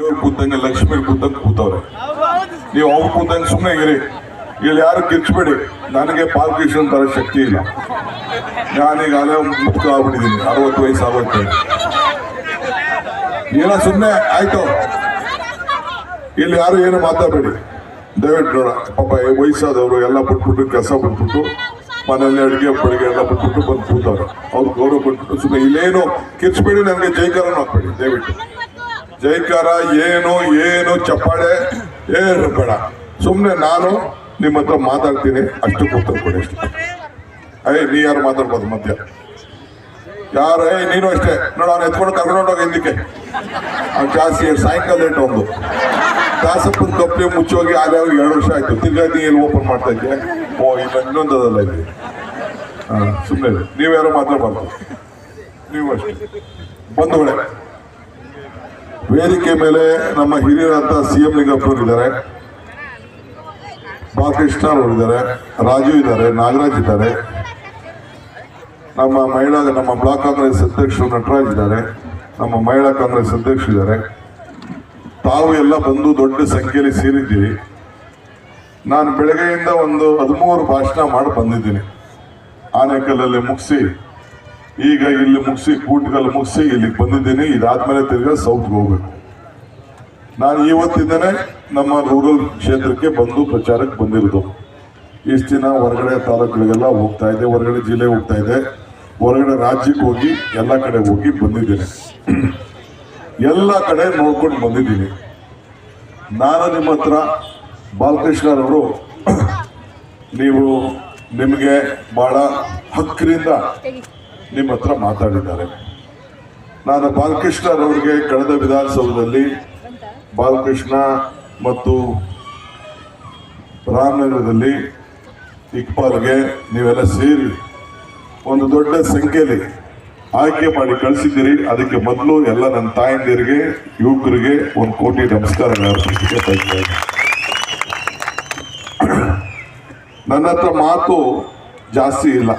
ದೇವ್ರು ಕೂತಂಗೆ ಲಕ್ಷ್ಮಿ ಕೂತಂಗೆ ಕೂತವ್ರೆ. ನೀವು ಅವ್ರು ಕೂತಂಗೆ ಸುಮ್ಮನೆ ಇರಿ. ಇಲ್ಲಿ ಯಾರು ಕಿರ್ಚ್ಬೇಡಿ. ನನಗೆ ಪಾಲ್ಕೃಷ್ಣ ತರ ಶಕ್ತಿ ಇಲ್ಲ. ನಾನೀಗ ಅಲ್ಲೇ ಮುಕ್ತ ಆಗ್ಬಿಟ್ಟಿದ್ದೀನಿ. ಅರವತ್ತು ವಯಸ್ಸು ಆಗುತ್ತೆ ಏನೋ ಸುಮ್ಮನೆ ಆಯ್ತು. ಇಲ್ಲಿ ಯಾರು ಏನು ಮಾತಾಡಬೇಡಿ. ದಯವಿಟ್ಟು ನೋಡ ಪಾಪ ವಯಸ್ಸಾದವರು ಎಲ್ಲ ಬಿಟ್ಬಿಟ್ಟು ಕೆಲಸ ಬಿಟ್ಬಿಟ್ಟು, ಮನೆಯಲ್ಲಿ ಅಡುಗೆ ಬಡಿಗೆ ಎಲ್ಲ ಬಿಟ್ಬಿಟ್ಟು ಬಂದು ಕೂತವ್ರು. ಅವ್ರು ಗೌರವ ಬಿಟ್ಬಿಟ್ಟು ಸುಮ್ಮನೆ ಇಲ್ಲೇನು ಕಿರ್ಚ್ಬೇಡಿ, ನನಗೆ ಜೈಕಾರ ಹಾಕ್ಬೇಡಿ ದಯವಿಟ್ಟು. ಜೈಕಾರ, ಏನು ಏನು, ಚಪ್ಪಾಳೆ ಏನು ಬೇಡ ಸುಮ್ಮನೆ ನಾನು ನಿಮ್ಮ ಹತ್ರ ಮಾತಾಡ್ತೀನಿ ಅಷ್ಟು ಕೂತ್ರು ಕೊಡಿ ಅಷ್ಟು. ಅಯ್ಯ ನೀ ಯಾರು ಮಾತಾಡ್ಬೋದು ಮಧ್ಯ? ಯಾರು? ಏಯ್ ನೀನು ಅಷ್ಟೇ. ನೋಡ, ಅವ್ನು ಎತ್ಕೊಂಡು ಕರ್ಕೊಂಡು ಹೋಗಿ ಹಿಂದಕ್ಕೆ. ಆ ಜಾಸ್ತಿ ಸಾಯಂಕಾಲ ಲೇಟ್ ಒಂದು ದಾಸಪ್ಪನ ಕಪ್ಪೆ ಮುಚ್ಚೋಗಿ ಆಗ ಎರಡು ವರ್ಷ ಆಯ್ತು. ತಿರ್ಗಾ ನೀ ಎಲ್ಲಿ ಓಪನ್ ಮಾಡ್ತಾ ಇದ್ದೆ ಓ ಇಲ್ಲ ಇನ್ನೊಂದದಲ್ಲ ಇಲ್ಲಿ ಹಾ ಸುಮ್ಮನೆ ನೀವ್ಯಾರು ಮಾತಾಡ್ಬಾರ್ದು. ನೀವು ಅಷ್ಟೇ. ಬಂಧುಗಳೇ ವೇದಿಕೆ ಮೇಲೆ ನಮ್ಮ ಹಿರಿಯರಂತ ಸಿ ಎಂ ಲಿಂಗಪ್ಪರು ಇದ್ದಾರೆ. ಬಾಲಕೃಷ್ಣ ಅವರು ಇದ್ದಾರೆ. ರಾಜು ಇದ್ದಾರೆ. ನಾಗರಾಜ್ ಇದ್ದಾರೆ. ನಮ್ಮ ಮಹಿಳಾ, ನಮ್ಮ ಬ್ಲಾಕ್ ಕಾಂಗ್ರೆಸ್ ಅಧ್ಯಕ್ಷರು ನಟರಾಜ್ ಇದ್ದಾರೆ. ನಮ್ಮ ಮಹಿಳಾ ಕಾಂಗ್ರೆಸ್ ಅಧ್ಯಕ್ಷರು ಇದ್ದಾರೆ. ತಾವು ಎಲ್ಲ ಬಂದು ದೊಡ್ಡ ಸಂಖ್ಯೆಯಲ್ಲಿ ಸೇರಿದ್ದೀವಿ ನಾನು ಬೆಳಗ್ಗೆಯಿಂದ ಒಂದು ಹದಿಮೂರು ಭಾಷಣ ಮಾಡಿ ಬಂದಿದ್ದೀನಿ. ಆನೇಕಲ್ಲಲ್ಲಿ ಮುಗಿಸಿ ಈಗ ಇಲ್ಲಿ ಮುಗಿಸಿ, ಕೂಟ್ಗಲ್ಲಿ ಮುಗಿಸಿ, ಇಲ್ಲಿಗೆ ಬಂದಿದ್ದೀನಿ. ಇದಾದ್ಮೇಲೆ ತಿರ್ಗಾ ಸೌತ್ಗೆ ಹೋಗ್ಬೇಕು. ನಾನು ಇವತ್ತಿಂದನೇ ನಮ್ಮ ರೂರಲ್ ಕ್ಷೇತ್ರಕ್ಕೆ ಬಂದು ಪ್ರಚಾರಕ್ಕೆ ಬಂದಿರೋದು. ಇಷ್ಟು ದಿನ ಹೊರಗಡೆ ತಾಲೂಕುಗಳಿಗೆಲ್ಲ ಹೋಗ್ತಾ ಇದೆ, ಹೊರಗಡೆ ಜಿಲ್ಲೆ ಹೋಗ್ತಾ ಇದೆ. ಹೊರಗಡೆ ರಾಜ್ಯಕ್ಕೆ ಹೋಗಿ ಎಲ್ಲ ಕಡೆ ಹೋಗಿ ಬಂದಿದ್ದೀನಿ. ಎಲ್ಲ ಕಡೆ ನೋಡ್ಕೊಂಡು ಬಂದಿದ್ದೀನಿ. ನಾನು ನಿಮ್ಮ ಹತ್ರ ಬಾಲಕೃಷ್ಣರವರು ನೀವು ನಿಮಗೆ ಭಾಳ ಹಕ್ಕಿನಿಂದ ನಿಮ್ಮ ಹತ್ರ ಮಾತಾಡಿದ್ದಾರೆ. ನಾನು ಬಾಲಕೃಷ್ಣರವರಿಗೆ ಕಳೆದ ವಿಧಾನಸೌಧದಲ್ಲಿ ಬಾಲಕೃಷ್ಣ ಮತ್ತು ರಾಮನಗರದಲ್ಲಿ ಇಕ್ಬಾಲ್ಗೆ ನೀವೆಲ್ಲ ಸೇರಿ ಒಂದು ದೊಡ್ಡ ಸಂಖ್ಯೆಯಲ್ಲಿ ಆಯ್ಕೆ ಮಾಡಿ ಕಳಿಸಿದ್ದೀರಿ. ಅದಕ್ಕೆ ಮೊದಲು ಎಲ್ಲ ನನ್ನ ತಾಯಂದಿರಿಗೆ, ಯುವಕರಿಗೆ ಒಂದು ಕೋಟಿ ನಮಸ್ಕಾರ ನನ್ನ ಹತ್ರ ಮಾತು ಜಾಸ್ತಿ ಇಲ್ಲ.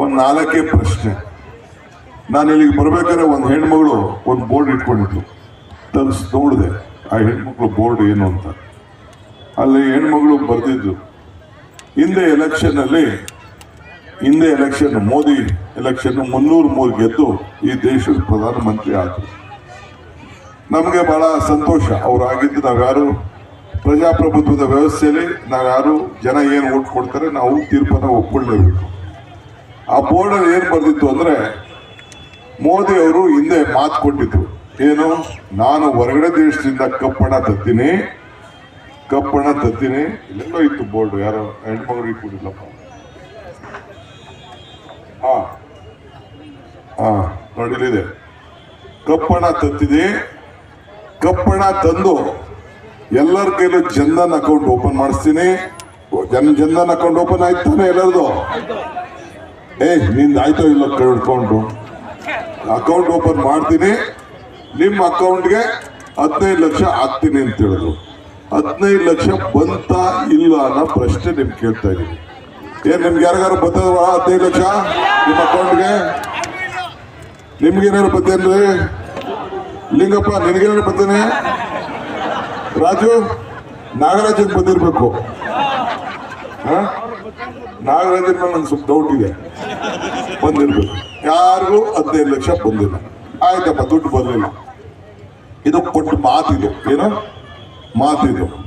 ಒಂದು ನಾಲ್ಕೇ ಪ್ರಶ್ನೆ. ನಾನು ಇಲ್ಲಿಗೆ ಬರ್ಬೇಕಾದ್ರೆ ಒಂದು ಹೆಣ್ಮಗಳು ಒಂದು ಬೋರ್ಡ್ ಇಟ್ಕೊಂಡಿದ್ರು ತರಿಸಿ ನೋಡಿದೆ, ಆ ಹೆಣ್ಮಕ್ಳು ಬೋರ್ಡ್ ಏನು ಅಂತ. ಅಲ್ಲಿ ಹೆಣ್ಮಗಳು ಬರ್ತಿದ್ರು ಹಿಂದೆ ಎಲೆಕ್ಷನ್ನಲ್ಲಿ ಹಿಂದೆ ಎಲೆಕ್ಷನ್ ಮೋದಿ ಎಲೆಕ್ಷನ್ ಮುನ್ನೂರು ಮೂರು ಗೆದ್ದು ಈ ದೇಶದ ಪ್ರಧಾನಮಂತ್ರಿ ಆದರು. ನಮಗೆ ಬಹಳ ಸಂತೋಷ ಅವರು ಆಗಿದ್ದು ನಾವ್ಯಾರು? ಪ್ರಜಾಪ್ರಭುತ್ವದ ವ್ಯವಸ್ಥೆಯಲ್ಲಿ ನಾವ್ಯಾರು ಜನ ಏನು ಓಟ್ ಕೊಡ್ತಾರೆ, ನಾವು ತೀರ್ಪನ್ನು ಒಪ್ಕೊಳ್ಳೇಬೇಕು. ಆ ಬೋರ್ಡಲ್ಲಿ ಏನು ಬರ್ದಿತ್ತು ಅಂದ್ರೆ ಮೋದಿ ಅವರು ಹಿಂದೆ ಮಾತು ಕೊಟ್ಟಿದ್ರು ಏನು? ನಾನು ಹೊರಗಡೆ ದೇಶದಿಂದ ಕಪ್ಪಣ ತತ್ತೀನಿ ಕಪ್ಪಣ ತತ್ತೀನಿ ಇಲ್ಲೆಲ್ಲೋ ಇತ್ತು ಬೋರ್ಡ್, ಯಾರೋ ಹೆಣ್ಮಗಳು ಇಟ್ಬಿಟ್ಟಿಲ್ಲಪ್ಪ ಹಾ. ಹಾ ನೋಡಿ ಇಲ್ಲಿದೆ ಕಪ್ಪಣ ತತ್ತಿದೆ ಕಪ್ಪಣ ತಂದು ಎಲ್ಲರ ಕೈಲೂ ಜನ್ಧನ್ ಅಕೌಂಟ್ ಓಪನ್ ಮಾಡಿಸ್ತೀನಿ. ಜನ್ ಜನ್ಧನ್ ಅಕೌಂಟ್ ಓಪನ್ ಆಯ್ತಾನೆ ಎಲ್ಲರದು? ಏ, ನಿಂದ ಆಯ್ತೋ ಇಲ್ಲ ಕೇಳ್ಕೊಂಡು ಅಕೌಂಟ್. ಓಪನ್ ಮಾಡ್ತೀನಿ. ನಿಮ್ಮ ಅಕೌಂಟ್ಗೆ ಹದಿನೈದು ಲಕ್ಷ ಹಾಕ್ತೀನಿ ಅಂತ ಹೇಳಿದ್ರು. ಹದಿನೈದು ಲಕ್ಷ ಬಂತ ಇಲ್ಲ ಅನ್ನೋ ಪ್ರಶ್ನೆ ನಿಮ್ಗೆ ಕೇಳ್ತಾ ಇದ್ದೀನಿ. ಏನ್, ನಿಮ್ಗೆ ಯಾರಿಗಾರು ಬರ್ತದವ ಹದಿನೈದು ಲಕ್ಷ ನಿಮ್ಮ ಅಕೌಂಟ್ಗೆ? ನಿಮ್ಗೇನಾರು ಬರ್ತೇನ್ರಿ ಲಿಂಗಪ್ಪ ನಿನಗೇನಾರು ಬರ್ತೇನೆ ರಾಜು ನಾಗರಾಜನ್ ಬಂದಿರ್ಬೇಕು ಹಾ? ನಾಗರಾಜನ್ ಮೇಲೆ ನಂಗೆ ಸ್ವಲ್ಪ ಡೌಟ್ ಇದೆ. ಬಂದಿರ್ಬೇಕು. ಯಾರಿಗೂ ಹದಿನೈದು ಲಕ್ಷ ಬಂದಿಲ್ಲ. ಆಯ್ತಪ್ಪ, ದುಡ್ಡು ಬರಲಿಲ್ಲ. ಇದು ಕೊಟ್ಟು ಮಾತಿದು ಏನು? ಮಾತಿದು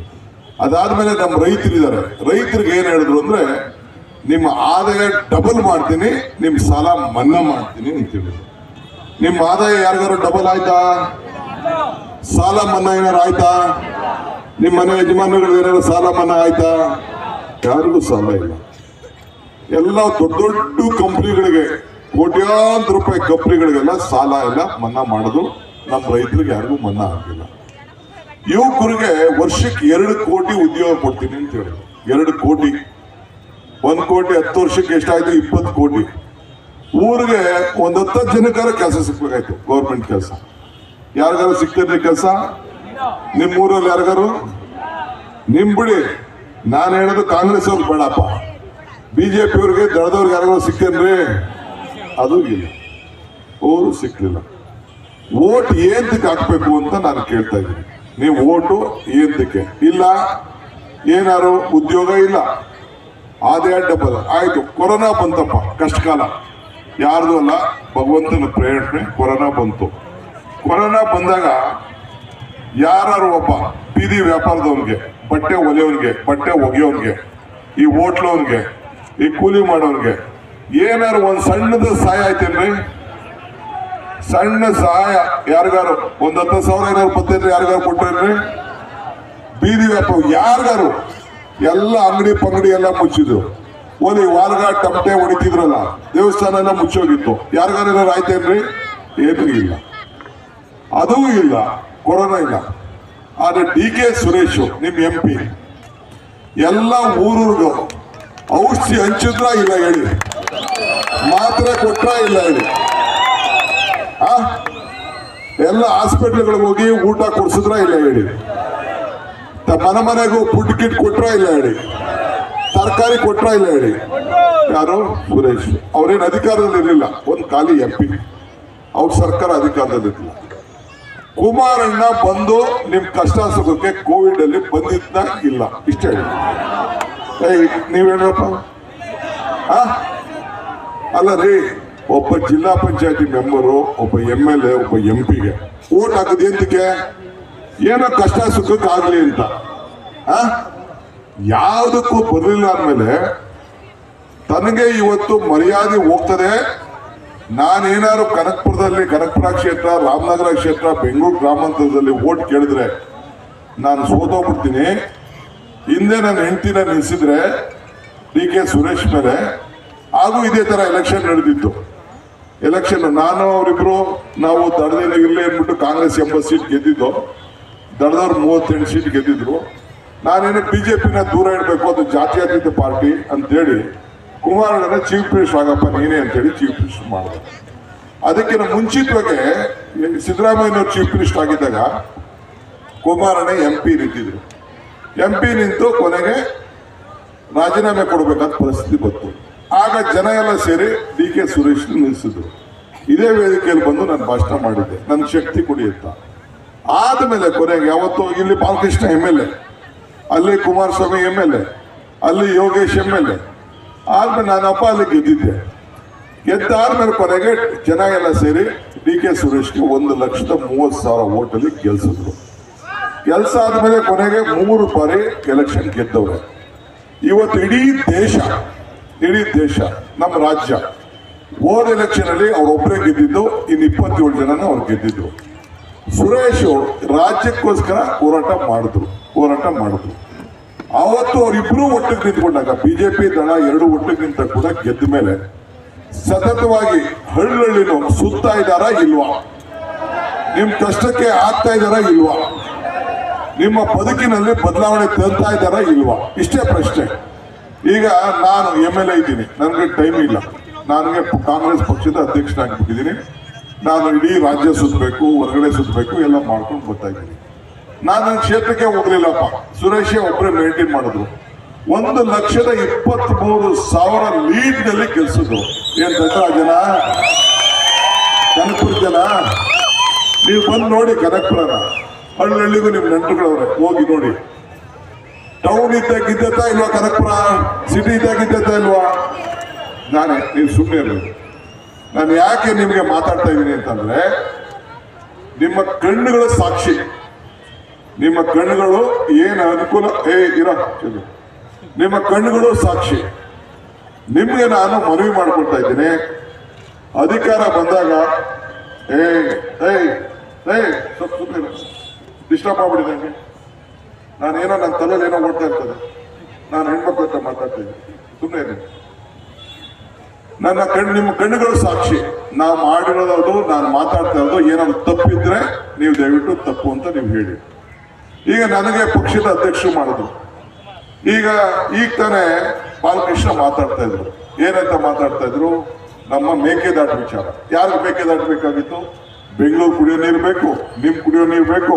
ಅದಾದ್ಮೇಲೆ ನಮ್ಮ ರೈತರಿದ್ದಾರೆ. ರೈತರಿಗೆ ಏನು ಹೇಳಿದ್ರು ಅಂದ್ರೆ, ನಿಮ್ಮ ಆದಾಯ ಡಬಲ್ ಮಾಡ್ತೀನಿ ನಿಮ್ಮ ಸಾಲ ಮನ್ನಾ ಮಾಡ್ತೀನಿ ಅಂತ ಹೇಳಿದ್ರು. ನಿಮ್ಮ ಆದಾಯ ಯಾರಿಗಾರು ಡಬಲ್ ಆಯ್ತಾ? ಸಾಲ ಮನ್ನಾ ಏನಾರು ಆಯ್ತಾ? ನಿಮ್ಮ ಮನೆ ಯಜಮಾನಗಳು ಏನಾರು ಸಾಲ ಮನ್ನಾ ಆಯ್ತಾ? ಯಾರಿಗೂ ಸಾಲ ಇಲ್ಲ. ಎಲ್ಲ ದೊಡ್ಡ ದೊಡ್ಡ ಕಂಪ್ನಿಗಳಿಗೆ, ಕೋಟ್ಯಾಂತರ ರೂಪಾಯಿ ಕಂಪ್ನಿಗಳಿಗೆಲ್ಲ ಸಾಲ ಎಲ್ಲ ಮನ್ನಾ ಮಾಡೋದು ನಮ್ಮ ರೈತರಿಗೆ ಯಾರಿಗೂ ಮನ್ನಾ ಆಗಿಲ್ಲ ಯುವಕರಿಗೆ ವರ್ಷಕ್ಕೆ ಎರಡು ಕೋಟಿ ಉದ್ಯೋಗ ಕೊಡ್ತೀನಿ ಅಂತ ಹೇಳಿದ್ರು ಎರಡು ಕೋಟಿ. ಒಂದು ಕೋಟಿ ಹತ್ತು ವರ್ಷಕ್ಕೆ ಎಷ್ಟಾಯ್ತು? ಇಪ್ಪತ್ತು ಕೋಟಿ. ಊರಿಗೆ ಒಂದು ಹತ್ತು ಜನಕ್ಕಾರ ಕೆಲಸ ಸಿಕ್ಬೇಕಾಯ್ತು ಗೌರ್ಮೆಂಟ್ ಕೆಲಸ. ಯಾರಿಗಾರು ಸಿಗ್ತಿರ್ಲಿ ಕೆಲಸ? ನಿಮ್ಮ ಊರಲ್ಲಿ ಯಾರಿಗಾರು ನಿಮ್ ಬಿಡಿ. ನಾನು ಹೇಳೋದು ಕಾಂಗ್ರೆಸ್ ಅವ್ರು ಬೇಡಪ್ಪ. ಬಿಜೆಪಿ ಅವ್ರಿಗೆ ದಳದವ್ರಿಗೆ ಯಾರಾದ್ರೂ ಸಿಕ್ತೇನ್ರಿ? ಅದು ಇಲ್ಲ. ಅವರು ಸಿಕ್ಕಲಿಲ್ಲ ಓಟ್ ಏಂತಕ್ಕೆ ಹಾಕ್ಬೇಕು ಅಂತ ನಾನು ಕೇಳ್ತಾ ಇದ್ದೀನಿ. ನೀವು ಓಟು ಏಂತಕ್ಕೆ ಇಲ್ಲ ಏನಾರು ಉದ್ಯೋಗ ಇಲ್ಲ. ಅದೇ ಡಬಲ್ ಆಯ್ತು, ಕೊರೋನಾ ಬಂತಪ್ಪ ಕಷ್ಟಕಾಲ ಯಾರ್ದು ಅಲ್ಲ, ಭಗವಂತನ ಪ್ರೇರಣೆ ಕೊರೋನಾ ಬಂತು. ಕೊರೋನಾ ಬಂದಾಗ ಯಾರು ಒಬ್ಬ ಬೀದಿ ವ್ಯಾಪಾರದವನ್ಗೆ, ಬಟ್ಟೆ ಒಲೆಯವನ್ಗೆ, ಬಟ್ಟೆ ಒಗೆಯೋನ್ಗೆ, ಈ ಹೋಟ್ಲವನ್ಗೆ ಈ ಕೂಲಿ ಮಾಡೋರಿಗೆ. ಏನಾರು ಒಂದು ಸಣ್ಣದ ಸಹಾಯ ಆಯ್ತೇನ್ರಿ? ಸಣ್ಣ ಸಹಾಯ ಯಾರಿಗಾರು? ಒಂದು ಹತ್ತು ಸಾವಿರ ಏನಾರು ಬತ್ತೇನ್ರಿ ಯಾರಿಗಾರು ಕೊಟ್ಟೇನ್ರಿ ಬೀದಿ ವ್ಯಾಪಾರ ಯಾರಿಗಾರು? ಎಲ್ಲ ಅಂಗಡಿ ಪಂಗಡಿ ಎಲ್ಲ ಮುಚ್ಚಿದ್ರು. ಓದಿ ವಾಲ್ಗ ಟಮಟೆ ಹೊಡಿತಿದ್ರಲ್ಲ ದೇವಸ್ಥಾನ ಎಲ್ಲ ಮುಚ್ಚೋಗಿತ್ತು. ಯಾರಿಗಾರು ಏನಾರು ಆಯ್ತೇನ್ರಿ? ಏನೂ ಇಲ್ಲ. ಅದೂ ಇಲ್ಲ. ಕೊರೋನಾ ಇಲ್ಲ. ಆದರೆ ಡಿ ಕೆ ಸುರೇಶ್ ನಿಮ್ಮ ಎಂ ಪಿ ಎಲ್ಲ ಊರೂರ್ಗೂ ಔಷಧಿ ಹಂಚಿದ್ರ ಇಲ್ಲ ಹೇಳಿ. ಮಾತ್ರೆ ಕೊಟ್ರ ಇಲ್ಲ ಹೇಳಿ. ಆ? ಎಲ್ಲ ಹಾಸ್ಪಿಟ್ಲ್ಗಳಿಗೆ ಹೋಗಿ ಊಟ ಕೊಡ್ಸಿದ್ರ ಇಲ್ಲ ಹೇಳಿ. ಮನೆ ಮನೆಗೂ ಫುಡ್ ಕಿಟ್ ಕೊಟ್ರ ಇಲ್ಲ ಹೇಳಿ. ತರಕಾರಿ ಕೊಟ್ರ ಇಲ್ಲ ಹೇಳಿ. ಯಾರು? ಸುರೇಶ್. ಅವ್ರೇನು ಅಧಿಕಾರದಲ್ಲಿ ಇರಲಿಲ್ಲ ಒಂದು ಖಾಲಿ ಎಂ ಪಿ ಅವ್ರ ಸರ್ಕಾರ ಅಧಿಕಾರದಲ್ಲಿ ಇರಲಿಲ್ಲ ಕುಮಾರಣ್ಣ ಬಂದು ನಿಮ್ ಕಷ್ಟ ಸುಖಕ್ಕೆ ಕೋವಿಡ್ ಅಲ್ಲಿ ಬಂದಿದ್ದ ಇಲ್ಲ. ಇಷ್ಟ ಹೇಳಿ. ಏಯ್ ನೀವ್ ಹೇಳಪ್ಪ ಆ? ಅಲ್ಲ ರೀ, ಒಬ್ಬ ಜಿಲ್ಲಾ ಪಂಚಾಯತಿ ಮೆಂಬರು, ಒಬ್ಬ ಎಂ ಎಲ್ ಎ, ಒಬ್ಬ ಎಂ ಪಿಗೆ. ಓಟ್ ಹಾಕದ್ ಏನೋ ಕಷ್ಟ ಸುಖಕ್ಕಾಗಲಿ ಅಂತ? ಯಾವುದಕ್ಕೂ ಬರಲಿಲ್ಲ ಅಂದ್ಮೇಲೆ ತನಗೆ ಇವತ್ತು ಮರ್ಯಾದೆ ಹೋಗ್ತದೆ. ನಾನೇನಾದ್ರು ಕನಕಪುರದಲ್ಲಿ, ಕನಕಪುರ ಕ್ಷೇತ್ರ, ರಾಮನಗರ ಕ್ಷೇತ್ರ, ಬೆಂಗಳೂರು ಗ್ರಾಮಾಂತರದಲ್ಲಿ ಓಟ್ ಕೇಳಿದ್ರೆ ನಾನು ಸೋತೋಗ್ಬಿಡ್ತೀನಿ. ಹಿಂದೆ ನನ್ನ ಹೆಂಡತಿನ ನಿಲ್ಲಿಸಿದ್ರೆ ಡಿ ಕೆ ಸುರೇಶ್ ಮೇಲೆ ಹಾಗೂ ಇದೇ ತರ ಎಲೆಕ್ಷನ್ ನಡೆದಿತ್ತು. ಎಲೆಕ್ಷನ್ ನಾನು, ಅವರಿಬ್ರು, ನಾವು ದಡದೇನಾಗಿರ್ಲಿ ಅಂದ್ಬಿಟ್ಟು ಕಾಂಗ್ರೆಸ್ ಎಂಬತ್ತು ಸೀಟ್ ಗೆದ್ದಿದ್ದು. ದಡದವ್ರು ಮೂವತ್ತೆಂಟು ಸೀಟ್ ಗೆದ್ದಿದ್ರು. ನಾನೇನು ಬಿಜೆಪಿನ ದೂರ ಇಡಬೇಕು ಅದು ಜಾತ್ಯತೀತ ಪಾರ್ಟಿ ಅಂತೇಳಿ ಕುಮಾರಣ್ಣನ ಚೀಫ್ ಮಿನಿಸ್ಟರ್ ಆಗಪ್ಪ, ನೀನೇ ಅಂತೇಳಿ ಚೀಫ್ ಮಿನಿಸ್ಟರ್ ಮಾಡಿದೆ. ಅದಕ್ಕಿಂತ ಮುಂಚಿತವಾಗಿ ಸಿದ್ದರಾಮಯ್ಯನವರು ಚೀಫ್ ಮಿನಿಸ್ಟರ್ ಆಗಿದ್ದಾಗ ಕುಮಾರಣ್ಣ ಎಂ ಪಿ ನಿಂತಿದ್ರು ಎಂ ಪಿ ನಿಂತು ಕೊನೆಗೆ ರಾಜೀನಾಮೆ ಕೊಡಬೇಕಂತ ಪರಿಸ್ಥಿತಿ ಬಂತು. ಆಗ ಜನ ಎಲ್ಲ ಸೇರಿ ಡಿ ಕೆ ಸುರೇಶ್ ನಿಲ್ಲಿಸಿದ್ರು. ಇದೇ ವೇದಿಕೆಯಲ್ಲಿ ಬಂದು ನಾನು ಭಾಷಣ ಮಾಡಿದ್ದೆ. ನನ್ನ ಶಕ್ತಿ ಕುಡಿಯುತ್ತ ಆದ್ಮೇಲೆ ಕೊನೆಗೆ ಯಾವತ್ತು ಇಲ್ಲಿ ಬಾಲಕೃಷ್ಣ ಎಂ ಎಲ್ ಎ ಅಲ್ಲಿ ಕುಮಾರಸ್ವಾಮಿ ಎಂ ಎಲ್ ಎ ಅಲ್ಲಿ ಯೋಗೇಶ್ ಎಂ ಎಲ್ ಎ ಆದ್ಮೇಲೆ ಅಪ್ಪ ಅಲ್ಲಿ ಗೆದ್ದಿದ್ದೆ. ಗೆದ್ದಾದ್ಮೇಲೆ ಕೊನೆಗೆ ಜನ ಎಲ್ಲ ಸೇರಿ ಡಿ ಕೆ ಸುರೇಶ್ಗೆ ಒಂದು ಲಕ್ಷದ ಮೂವತ್ತು ಸಾವಿರ ಓಟಲ್ಲಿ ಗೆಲ್ಸಿದ್ರು. ಕೆಲಸ ಆದ್ಮೇಲೆ ಕೊನೆಗೆ ಮೂರು ಬಾರಿ ಎಲೆಕ್ಷನ್ ಗೆದ್ದವ್ರೆ. ಇವತ್ತು ಇಡೀ ದೇಶ ಇಡೀ ದೇಶ, ನಮ್ಮ ರಾಜ್ಯ, ಹೋದ ಎಲೆಕ್ಷನ್ ಅಲ್ಲಿ ಅವ್ರೊಬ್ಬರೇ ಗೆದ್ದಿದ್ದು, ಇನ್ನು ಇಪ್ಪತ್ತೇಳು ಜನನ ಅವ್ರು ಗೆದ್ದಿದ್ರು ಸುರೇಶ್ ರಾಜ್ಯಕ್ಕೋಸ್ಕರ ಹೋರಾಟ ಮಾಡಿದ್ರು ಹೋರಾಟ ಮಾಡಿದ್ರು. ಅವತ್ತು ಅವರಿಬ್ರು ಒಟ್ಟಿಗೆ ನಿಂತ್ಕೊಂಡಾಗ, ಬಿಜೆಪಿ ದಳ ಎರಡು ಒಟ್ಟಿಗೆ ನಿಂತ ಕೂಡ ಗೆದ್ದ ಮೇಲೆ ಸತತವಾಗಿ ಹಳ್ಳಿನೂ ಸುತ್ತಾ ಇದ್ದಾರಾ ಇಲ್ವಾ? ನಿಮ್ ಕಷ್ಟಕ್ಕೆ ಆಗ್ತಾ ಇದ್ದಾರಾ ಇಲ್ವಾ? ನಿಮ್ಮ ಬದುಕಿನಲ್ಲಿ ಬದಲಾವಣೆ ತರ್ತಾ ಇದ್ದಾರಾ ಇಲ್ವಾ? ಇಷ್ಟೇ ಪ್ರಶ್ನೆ. ಈಗ ನಾನು ಎಂ ಎಲ್ ಎ ಇದ್ದೀನಿ. ನನಗೆ ಟೈಮ್ ಇಲ್ಲ. ನನಗೆ ಕಾಂಗ್ರೆಸ್ ಪಕ್ಷದ ಅಧ್ಯಕ್ಷನಾಗ್ಬಿಟ್ಟಿದ್ದೀನಿ ನಾನು ಇಡೀ ರಾಜ್ಯ ಸುತ್ತಬೇಕು, ಹೊರಗಡೆ ಸುತ್ತಬೇಕು, ಎಲ್ಲ ಮಾಡ್ಕೊಂಡು ಬರ್ತಾ ಇದ್ದೀನಿ. ನಾನು ಕ್ಷೇತ್ರಕ್ಕೆ ಹೋಗ್ಲಿಲ್ಲಪ್ಪ. ಸುರೇಶೇ ಒಬ್ಬರೇ ಮೇಂಟೈನ್ ಮಾಡಿದ್ರು. ಒಂದು ಲಕ್ಷದ ಇಪ್ಪತ್ತ್ ಮೂರು ಸಾವಿರ ಲೀಡ್ನಲ್ಲಿ ಗೆಲ್ಸಿದ್ರು. ಏನ್ ದಸರಾ ಜನ ಕನಕಪುರ ಜನ ನೀವು ಬಂದು ನೋಡಿ ಕನಕಪುರನ. ಹಳ್ಳಿಗೂ ನಿಮ್ ನೆಂಟರುಗಳವ್ರೆ, ಹೋಗಿ ನೋಡಿ. ಟೌನ್ ಇದ್ದಾಗ ಇದ್ದತ್ತ ಇಲ್ವಾ ಕನಕಪುರ? ಸಿಟಿ ಇದ್ದಾಗ ಇದ್ದತ್ತ ಇಲ್ವಾ? ನಾನೇ, ನೀವು ಸುಮ್ಮನೆ ಇರಬೇಕು ನಾನು ಯಾಕೆ ನಿಮಗೆ ಮಾತಾಡ್ತಾ ಇದ್ದೀನಿ ಅಂತಂದ್ರೆ, ನಿಮ್ಮ ಕಣ್ಣುಗಳು ಸಾಕ್ಷಿ. ನಿಮ್ಮ ಕಣ್ಣುಗಳು ಏನು ಅನುಕೂಲ? ಏ, ಇರ. ನಿಮ್ಮ ಕಣ್ಣುಗಳು ಸಾಕ್ಷಿ. ನಿಮಗೆ ನಾನು ಮನವಿ ಮಾಡ್ಕೊಳ್ತಾ ಇದ್ದೀನಿ. ಅಧಿಕಾರ ಬಂದಾಗ, ಏ ಏಯ್ ಏಯ್ ಡಿಸ್ಟರ್ಬ್ ಆಗ್ಬಿಟ್ಟಿದೆ ನಾನೇನೋ ನನ್ನ ತಲೆಯಲ್ಲಿ ಏನೋ ಓಡ್ತಾ ಇರ್ತದೆ. ನಾನು ಹೆಣ್ಮಕ್ಳು ಹತ್ರ ಮಾತಾಡ್ತಾ ಇದ್ದೀನಿ. ಸುಮ್ಮನೆ ಇದೆ ನನ್ನ ಕಣ್ಣು ನಿಮ್ಮ ಕಣ್ಣುಗಳು ಸಾಕ್ಷಿ. ನಾವು ಮಾಡಿರೋದು ನಾನು ಮಾತಾಡ್ತಾ ಇರೋದು. ಏನಾದ್ರು ತಪ್ಪಿದ್ರೆ ನೀವು ದಯವಿಟ್ಟು ತಪ್ಪು ಅಂತ ನೀವು ಹೇಳಿ. ಈಗ ನನಗೆ ಪಕ್ಷದ ಅಧ್ಯಕ್ಷರು ಮಾಡಿದ್ರು. ಈಗ ಈಗ ತಾನೇ ಬಾಲಕೃಷ್ಣ ಮಾತಾಡ್ತಾ ಇದ್ರು. ಏನಂತ ಮಾತಾಡ್ತಾ ಇದ್ರು? ನಮ್ಮ ಮೇಕೆದಾಟ ವಿಚಾರ. ಯಾರಿಗೆ ಮೇಕೆದಾಟು ಬೇಕಾಗಿತ್ತು? ಬೆಂಗಳೂರು ಕುಡಿಯೋ ನೀರು ಬೇಕು ನಿಮ್ ಕುಡಿಯೋ ನೀರು ಬೇಕು,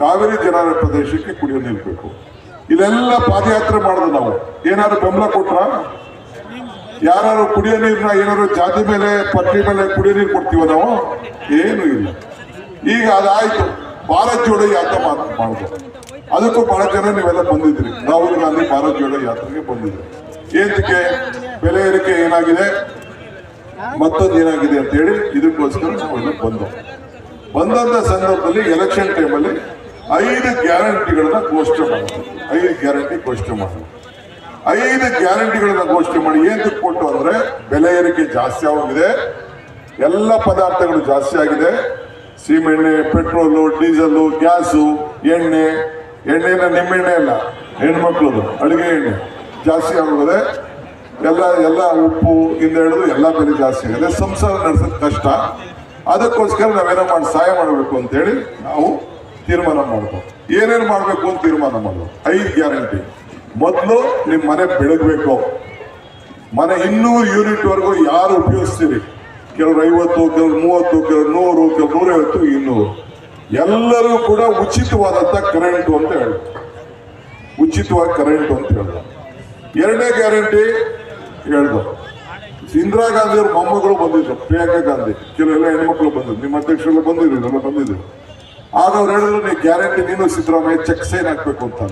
ಕಾವೇರಿ ಜನರ ಪ್ರದೇಶಕ್ಕೆ ಕುಡಿಯೋ ನೀರು ಬೇಕು. ಇಲ್ಲೆಲ್ಲ ಪಾದಯಾತ್ರೆ ಮಾಡಿದ್ರು ನಾವು. ಏನಾದ್ರು ಬೆಂಬಲ ಕೊಟ್ರ? ಯಾರು ಕುಡಿಯೋ ನೀರನ್ನ ಏನಾದ್ರು ಜಾತಿ ಮೇಲೆ, ಪಟ್ಟಿ ಮೇಲೆ ಕುಡಿಯೋ ನೀರು ಕೊಡ್ತೀವ ನಾವು? ಏನು ಇಲ್ಲ. ಈಗ ಅದಾಯ್ತು. ಭಾರತ ಜೋಡೋ ಯಾತ್ರೆ ಮಾಡಿದ್ರು ಅದಕ್ಕೂ ಬಹಳ ಜನ ನೀವೆಲ್ಲ ಬಂದಿದ್ರಿ ರಾಹುಲ್ ಗಾಂಧಿ ಭಾರತ ಜೋಡೋ ಯಾತ್ರೆಗೆ ಬಂದಿದ್ರಿ. ಏನಕ್ಕೆ ಬೆಲೆ ಏರಿಕೆ ಏನಾಗಿದೆ? ಮತ್ತೊಂದು ಏನಾಗಿದೆ ಅಂತ ಹೇಳಿ ಇದಕ್ಕೋಸ್ಕರ ನಾವು ಬಂದವು ಬಂದಂತ ಸಂದರ್ಭದಲ್ಲಿ ಎಲೆಕ್ಷನ್ ಟೈಮಲ್ಲಿ ಐದು ಗ್ಯಾರಂಟಿಗಳನ್ನ ಘೋಷಣೆ ಮಾಡಿದ್ರು. ಐದು ಗ್ಯಾರಂಟಿ ಘೋಷಣೆ ಮಾಡಿದ್ರು. ಐದು ಗ್ಯಾರಂಟಿಗಳನ್ನ ಘೋಷಣೆ ಮಾಡಿ ಏನು ಕೊಟ್ಟು ಅಂದ್ರೆ ಬೆಲೆ ಏರಿಕೆ ಜಾಸ್ತಿ ಆಗಿದೆ ಎಲ್ಲ ಪದಾರ್ಥಗಳು ಜಾಸ್ತಿ ಆಗಿದೆ. ಸೀಮೆಣ್ಣೆ, ಪೆಟ್ರೋಲು ಡೀಸೆಲ್ ಗ್ಯಾಸು, ಎಣ್ಣೆ. ಎಣ್ಣೆನ ನಿಮ್ಮೆಣ್ಣೆ ಅಲ್ಲ, ಹೆಣ್ಮಕ್ಳದು, ಅಡುಗೆ ಎಣ್ಣೆ ಜಾಸ್ತಿ ಆಗೋಗಿದೆ. ಎಲ್ಲ ಎಲ್ಲ ಉಪ್ಪು ಇಂದ ಹಿಡಿದು ಎಲ್ಲ ಬೆಲೆ ಜಾಸ್ತಿ ಆಗಿದೆ. ಸಂಸಾರ ನಡೆಸೋದು ಕಷ್ಟ. ಅದಕ್ಕೋಸ್ಕರ ನಾವೇನೋ ಮಾಡಿ ಸಹಾಯ ಮಾಡಬೇಕು ಅಂತೇಳಿ ನಾವು ತೀರ್ಮಾನ ಮಾಡ್ಬೋದು. ಏನೇನು ಮಾಡಬೇಕು ಅಂತ ತೀರ್ಮಾನ ಮಾಡೋದು ಐದು ಗ್ಯಾರಂಟಿ. ಮೊದಲು ನಿಮ್ಮ ಮನೆ ಬೆಳಗಬೇಕು. ಮನೆ ಇನ್ನೂರು ಯೂನಿಟ್ ವರೆಗೂ ಯಾರು ಉಪಯೋಗಿಸ್ತೀರಿ? ಕೆಲವರು ಐವತ್ತು, ಕೆಲವರು ಮೂವತ್ತು, ಕೆಲವರು ನೂರು ಕೆಲವು ನೂರೈವತ್ತು, ಇನ್ನೂರು. ಎಲ್ಲರೂ ಕೂಡ ಉಚಿತವಾದಂಥ ಕರೆಂಟ್ ಅಂತ ಹೇಳಿ ಉಚಿತವಾಗಿ ಕರೆಂಟ್ ಅಂತ ಹೇಳ್ತಾರೆ ಎರಡನೇ ಗ್ಯಾರಂಟಿ ಹೇಳ್ದು ಇಂದಿರಾ ಗಾಂಧಿ ಅವ್ರ ಮೊಮ್ಮಗಳು ಬಂದಿದ್ರು, ಪ್ರಿಯಾಂಕಾ ಗಾಂಧಿ. ಕೆಲವೆಲ್ಲ ಹೆಣ್ಮಕ್ಳು ಬಂದಿದ್ರು. ನಿಮ್ಮ ಅಧ್ಯಕ್ಷರೆಲ್ಲ ಬಂದಿದ್ರು, ಇದೆಲ್ಲ ಬಂದಿದ್ರು. ಆಗ ಅವ್ರು ಹೇಳಿದ್ರು ನೀವು ಗ್ಯಾರಂಟಿ ನೀನು ಸಿದ್ದರಾಮಯ್ಯ, ಚೆಕ್ ಸೈನ್ ಹಾಕ್ಬೇಕು ಅಂತ.